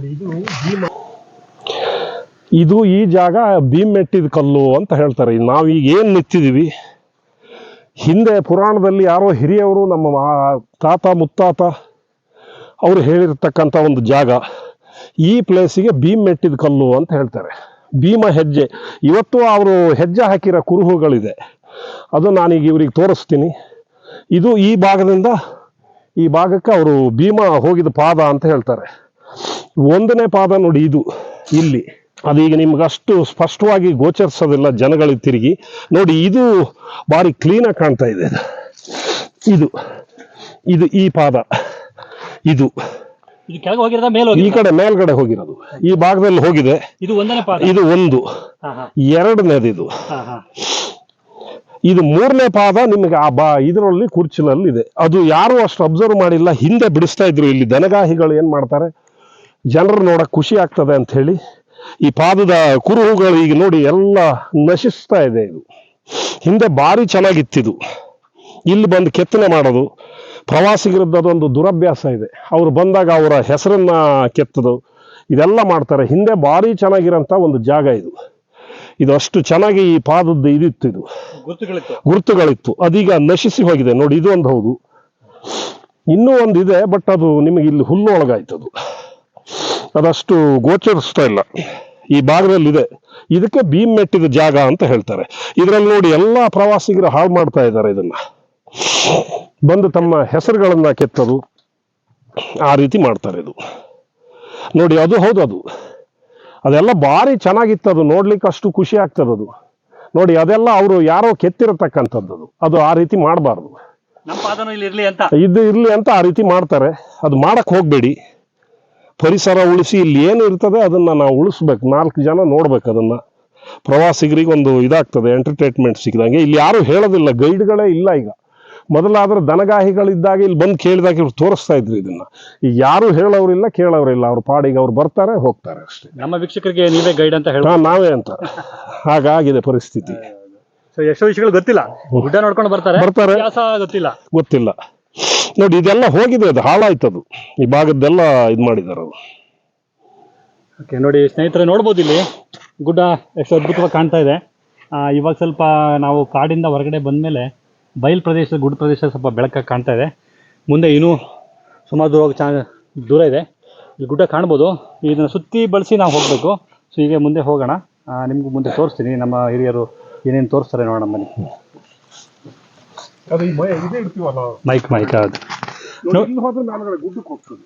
ಇದು ಭೀಮ ಇದು ಈ ಜಾಗ ಭೀಮ್ ಮೆಟ್ಟಿದ ಕಲ್ಲು ಅಂತ ಹೇಳ್ತಾರೆ. ನಾವು ಈಗ ಏನು ಹಿಂದೆ ಪುರಾಣದಲ್ಲಿ ಯಾರೋ ಹಿರಿಯವರು ನಮ್ಮ ತಾತ, ಮುತ್ತಾತ ಅವರು ಹೇಳಿರ್ತಕ್ಕಂಥ ಒಂದು ಜಾಗ. ಈ ಪ್ಲೇಸಿಗೆ ಭೀಮ್ ಮೆಟ್ಟಿದ ಕಲ್ಲು ಅಂತ ಹೇಳ್ತಾರೆ. ಭೀಮ ಹೆಜ್ಜೆ. ಇವತ್ತು ಅವರು ಹೆಜ್ಜೆ ಹಾಕಿರೋ ಕುರುಹುಗಳಿದೆ. ಅದು ನಾನೀಗ ಇವ್ರಿಗೆ ತೋರಿಸ್ತೀನಿ. ಇದು ಈ ಭಾಗದಿಂದ ಈ ಭಾಗಕ್ಕೆ ಅವರು ಭೀಮ ಹೋಗಿದ ಪಾದ ಅಂತ ಹೇಳ್ತಾರೆ. ಒಂದನೇ ಪಾದ ನೋಡಿ ಇದು ಇಲ್ಲಿ. ಅದೀಗ ನಿಮ್ಗೆ ಅಷ್ಟು ಸ್ಪಷ್ಟವಾಗಿ ಗೋಚರಿಸೋದಿಲ್ಲ ಜನಗಳಿಗೆ ತಿರುಗಿ. ನೋಡಿ ಇದು ಭಾರಿ ಕ್ಲೀನಾಗಿ ಕಾಣ್ತಾ ಇದೆ. ಇದು ಇದು ಈ ಪಾದ. ಇದು. ಈ ಕಡೆ ಮೇಲ್ಗಡೆ ಹೋಗಿರೋದು. ಈ ಭಾಗದಲ್ಲಿ ಹೋಗಿದೆ. ಇದು ಒಂದನೇ ಪಾದ. ಇದು ಒಂದು. ಎರಡನೇದು ಇದು. ಇದು ಮೂರನೇ ಪಾದ ನಿಮಗೆ ಆ ಬಾ ಇದರಲ್ಲಿ ಕುರ್ಚಿನಲ್ಲಿ ಇದೆ ಅದು ಯಾರು ಅಷ್ಟು ಅಬ್ಸರ್ವ್ ಮಾಡಿಲ್ಲ. ಹಿಂದೆ ಬಿಡಿಸ್ತಾ ಇದ್ರು ಇಲ್ಲಿ. ದನಗಾಹಿಗಳು ಏನ್ ಮಾಡ್ತಾರೆ? ಜನರು ನೋಡಕ್ ಖುಷಿ ಆಗ್ತದೆ ಅಂತ ಹೇಳಿ ಈ ಪಾದದ ಕುರುಹುಗಳು ಈಗ ನೋಡಿ ಎಲ್ಲ ನಶಿಸ್ತಾ ಇದೆ ಇದು. ಹಿಂದೆ ಭಾರಿ ಚೆನ್ನಾಗಿತ್ತಿದು. ಇಲ್ಲಿ ಬಂದು ಕೆತ್ತನೆ ಮಾಡೋದು ಪ್ರವಾಸಿಗರದ್ದು ಅದೊಂದು ದುರಭ್ಯಾಸ ಇದೆ. ಅವ್ರು ಬಂದಾಗ ಅವರ ಹೆಸರನ್ನ ಕೆತ್ತದು ಇದೆಲ್ಲ ಮಾಡ್ತಾರೆ. ಹಿಂದೆ ಭಾರಿ ಚೆನ್ನಾಗಿರೋಂಥ ಒಂದು ಜಾಗ ಇದು. ಇದು ಅಷ್ಟು ಚೆನ್ನಾಗಿ ಈ ಪಾದದ್ದು ಇದಿತ್ತು ಇದು. ಗುರುತುಗಳಿತ್ತು. ಅದೀಗ ನಶಿಸಿ ಹೋಗಿದೆ. ನೋಡಿ ಇದು ಒಂದು ಹೌದು. ಇನ್ನೂ ಒಂದು ಇದೆ ಬಟ್ ಅದು ನಿಮಗೆ ಇಲ್ಲಿ ಹುಲ್ಲು ಒಳಗಾಯ್ತು ಅದು ಅದಷ್ಟು ಗೋಚರಿಸ್ತಾ ಇಲ್ಲ. ಈ ಭಾಗದಲ್ಲಿದೆ. ಇದಕ್ಕೆ ಭೀಮ್ ಮೆಟ್ಟಿದ ಜಾಗ ಅಂತ ಹೇಳ್ತಾರೆ. ಇದರಲ್ಲಿ ನೋಡಿ ಎಲ್ಲ ಪ್ರವಾಸಿಗರು ಹಾಳು ಮಾಡ್ತಾ ಇದ್ದಾರೆ ಇದನ್ನ. ಬಂದು ತಮ್ಮ ಹೆಸರುಗಳನ್ನ ಕೆತ್ತದು ಆ ರೀತಿ ಮಾಡ್ತಾರೆ ಇದು. ನೋಡಿ ಅದು ಹೌದು ಅದು. ಅದೆಲ್ಲ ಭಾರಿ ಚೆನ್ನಾಗಿತ್ತು ಅದು. ನೋಡ್ಲಿಕ್ಕೆ ಅಷ್ಟು ಖುಷಿ ಆಗ್ತದೆ ಅದು. ನೋಡಿ ಅದೆಲ್ಲ ಅವರು ಯಾರೋ ಕೆತ್ತಿರತಕ್ಕಂಥದ್ದು ಅದು. ಆ ರೀತಿ ಮಾಡಬಾರ್ದು. ಇದು ಇರ್ಲಿ ಅಂತ ಆ ರೀತಿ ಮಾಡ್ತಾರೆ. ಅದು ಮಾಡಕ್ ಹೋಗ್ಬೇಡಿ. ಪರಿಸರ ಉಳಿಸಿ ಇಲ್ಲಿ ಏನು ಇರ್ತದೆ ಅದನ್ನ ನಾವು ಉಳಿಸ್ಬೇಕು. ನಾಲ್ಕು ಜನ ನೋಡ್ಬೇಕು ಅದನ್ನ. ಪ್ರವಾಸಿಗರಿಗೆ ಒಂದು ಇದಾಗ್ತದೆ ಎಂಟರ್ಟೈನ್ಮೆಂಟ್ ಸಿಕ್ಕಿದಂಗೆ. ಇಲ್ಲಿ ಯಾರು ಹೇಳೋದಿಲ್ಲ ಗೈಡ್ಗಳೇ ಇಲ್ಲ ಈಗ. ಮೊದಲಾದ್ರೆ ದನಗಾಹಿಗಳಿದ್ದಾಗ ಇಲ್ಲಿ ಬಂದು ಕೇಳಿದಾಗ ಇವ್ರು ತೋರಿಸ್ತಾ ಇದ್ರು ಇದನ್ನ. ಈಗ ಯಾರು ಹೇಳೋರಿಲ್ಲ ಕೇಳೋರಿಲ್ಲ ಅವ್ರ ಪಾಡಿಗೆ ಅವ್ರು ಬರ್ತಾರೆ ಹೋಗ್ತಾರೆ ಅಷ್ಟೇ. ನಮ್ಮ ವೀಕ್ಷಕರಿಗೆ ನೀವೇ ಗೈಡ್ ಅಂತ ಹೇಳಿ ಹಾ ನಾವೇ ಅಂತ. ಹಾಗಾಗಿದೆ ಪರಿಸ್ಥಿತಿ. ಸೊ ಎಷ್ಟೋ ವಿಷಯಗಳು ಗೊತ್ತಿಲ್ಲ? ಗುಡ್ಡ ನೋಡ್ಕೊಂಡು ಬರ್ತಾರೆ? ಬರ್ತಾರೆ. ಗೊತ್ತಿಲ್ಲ? ಗೊತ್ತಿಲ್ಲ. ನೋಡಿ, ಇದೆಲ್ಲ ಹೋಗಿದೆ ಅದು, ಹಾಳಾಯ್ತು ಅದು. ಈ ಭಾಗದ್ದೆಲ್ಲ ಇದು ಮಾಡಿದ್ದಾರೆ ಅದು. ಓಕೆ, ನೋಡಿ, ಸ್ನೇಹಿತರೆ, ನೋಡ್ಬೋದು ಇಲ್ಲಿ. ಗುಡ್ಡ ಎಷ್ಟು ಅದ್ಭುತವಾಗಿ ಕಾಣ್ತಾ ಇದೆ. ಇವಾಗ ಸ್ವಲ್ಪ ನಾವು ಕಾಡಿಂದ ಹೊರಗಡೆ ಬಂದಮೇಲೆ ಬಯಲು ಪ್ರದೇಶ, ಗುಡ್ಡ ಪ್ರದೇಶ ಸ್ವಲ್ಪ ಬೆಳಕಾಗಿ ಕಾಣ್ತಾ ಇದೆ. ಮುಂದೆ ಇನ್ನೂ ಸುಮಾರು ದೂರ ಚಾ ದೂರ ಇದೆ. ಇಲ್ಲಿ ಗುಡ್ಡ ಕಾಣ್ಬೋದು. ಇದನ್ನು ಸುತ್ತಿ ಬಳಸಿ ನಾವು ಹೋಗಬೇಕು. ಸೊ, ಹೀಗೆ ಮುಂದೆ ಹೋಗೋಣ. ನಿಮ್ಗೆ ಮುಂದೆ ತೋರಿಸ್ತೀನಿ. ನಮ್ಮ ಹಿರಿಯರು ಏನೇನು ತೋರಿಸ್ತಾರೆ ನೋಡೋಣ ಬನ್ನಿ. ಅದು ಈ ಮೈ- ಇದೇ ಇಡ್ತೀವಲ್ಲ? ಮೈಕ್ ಮೈಕ್ ಅದು ನೋಡಿ, ಇಲ್ಲಿ ಹೋದ್ರೆ ಮೇಲ್ಗಡೆ ಗುಡ್ಡಕ್ಕೆ ಹೋಗ್ತದೆ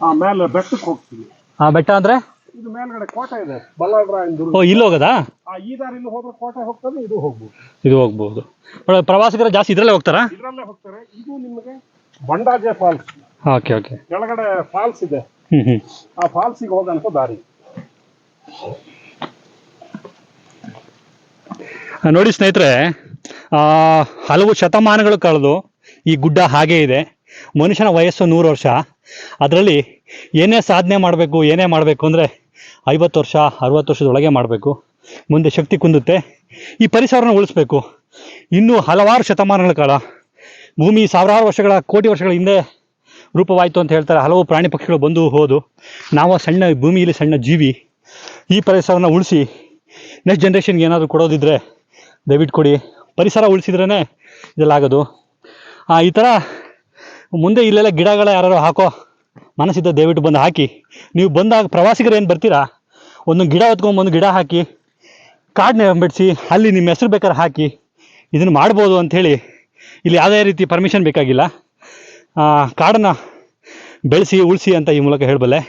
ಆ ಮೇಲೆ ಬೆಟ್ಟಕ್ಕೆ ಹೋಗ್ತೀವಿ ಆ ಬೆಟ್ಟ ಅಂದ್ರೆ? ಇದು ಮೇಲ್ಗಡೆ ಕೋಟೆ ಇದೆ. ಬಲ್ಲಾಳರಾಯನ ದುರ್ಗ. ಓ ಇಲ್ಲಿ ಹೋಗದ? ಆ ಈ ದಾರಿಲಿ ಹೋದ್ರೆ ಕೋಟೆ ಹೋಗ್ತಾನೆ ಇದು ಹೋಗ್ಬೋದು. ಇದು ಹೋಗ್ಬೋದು. ನೋಡಿ, ಪ್ರವಾಸಿಗರು ಜಾಸ್ತಿ ಇದ್ರಲ್ಲೇ ಹೋಗ್ತಾರಾ? ಇದರಲ್ಲೇ ಹೋಗ್ತಾರೆ. ಇದು ನಿಮಗೆ ಬಂಡಾಜೆ ಫಾಲ್ಸ್. Okay okay. ಕೆಳಗಡೆ ಫಾಲ್ಸ್ ಇದೆ. ಹ್ಮ್ ಹ್ಮ್. ಆ ಫಾಲ್ಸಿಗೆ ಹೋಗಂತ ದಾರಿ. ಆ, ನೋಡಿ ಸ್ನೇಹಿತರೆ ಹಲವು ಶತಮಾನಗಳು ಕಳೆದು ಈ ಗುಡ್ಡ ಹಾಗೇ ಇದೆ. ಮನುಷ್ಯನ ವಯಸ್ಸು ನೂರು ವರ್ಷ. ಅದರಲ್ಲಿ ಏನೇ ಸಾಧನೆ ಮಾಡಬೇಕು, ಏನೇ ಮಾಡಬೇಕು ಅಂದರೆ ಐವತ್ತು ವರ್ಷ, ಅರುವತ್ತು ವರ್ಷದೊಳಗೆ ಮಾಡಬೇಕು. ಮುಂದೆ ಶಕ್ತಿ ಕುಂದುತ್ತೆ. ಈ ಪರಿಸರನ ಉಳಿಸ್ಬೇಕು. ಇನ್ನೂ ಹಲವಾರು ಶತಮಾನಗಳ ಕಾಲ. ಭೂಮಿ ಸಾವಿರಾರು ವರ್ಷಗಳ, ಕೋಟಿ ವರ್ಷಗಳ ಹಿಂದೆ ರೂಪವಾಯಿತು ಅಂತ ಹೇಳ್ತಾರೆ. ಹಲವು ಪ್ರಾಣಿ ಪಕ್ಷಿಗಳು ಬಂದು ಹೋದು, ನಾವು ಸಣ್ಣ ಭೂಮಿಯಲ್ಲಿ ಸಣ್ಣ ಜೀವಿ, ಈ ಪರಿಸರನ ಉಳಿಸಿ ನೆಕ್ಸ್ಟ್ ಜನ್ರೇಷನ್ಗೆ ಏನಾದರೂ ಕೊಡೋದಿದ್ರೆ ದಯವಿಟ್ಟು ಕೊಡಿ ಪರಿಸರ ಉಳಿಸಿದ್ರೇ ಇದೆಲ್ಲ ಆಗೋದು ಆ, ಈ ಥರ ಮುಂದೆ ಇಲ್ಲೆಲ್ಲ ಗಿಡಗಳ ಯಾರು ಹಾಕೋ ಮನಸ್ಸಿದ್ದ ದಯವಿಟ್ಟು ಬಂದು ಹಾಕಿ. ನೀವು ಬಂದಾಗ ಪ್ರವಾಸಿಗರು ಏನು ಬರ್ತೀರಾ? ಒಂದು ಗಿಡ ಹೊತ್ಕೊಂಬಂದು ಗಿಡ ಹಾಕಿ ಕಾಡನ್ನ ಬಿಡಿಸಿ ಅಲ್ಲಿ ನಿಮ್ಮ ಹೆಸರು ಬೇಕಾದ್ರೆ ಹಾಕಿ ಇದನ್ನು ಮಾಡ್ಬೋದು ಅಂಥೇಳಿ ಇಲ್ಲಿ ಯಾವುದೇ ರೀತಿ ಪರ್ಮಿಷನ್ ಬೇಕಾಗಿಲ್ಲ. ಕಾಡನ್ನು ಬೆಳೆಸಿ ಉಳಿಸಿ ಅಂತ ಈ ಮೂಲಕ ಹೇಳಬಲ್ಲೆ.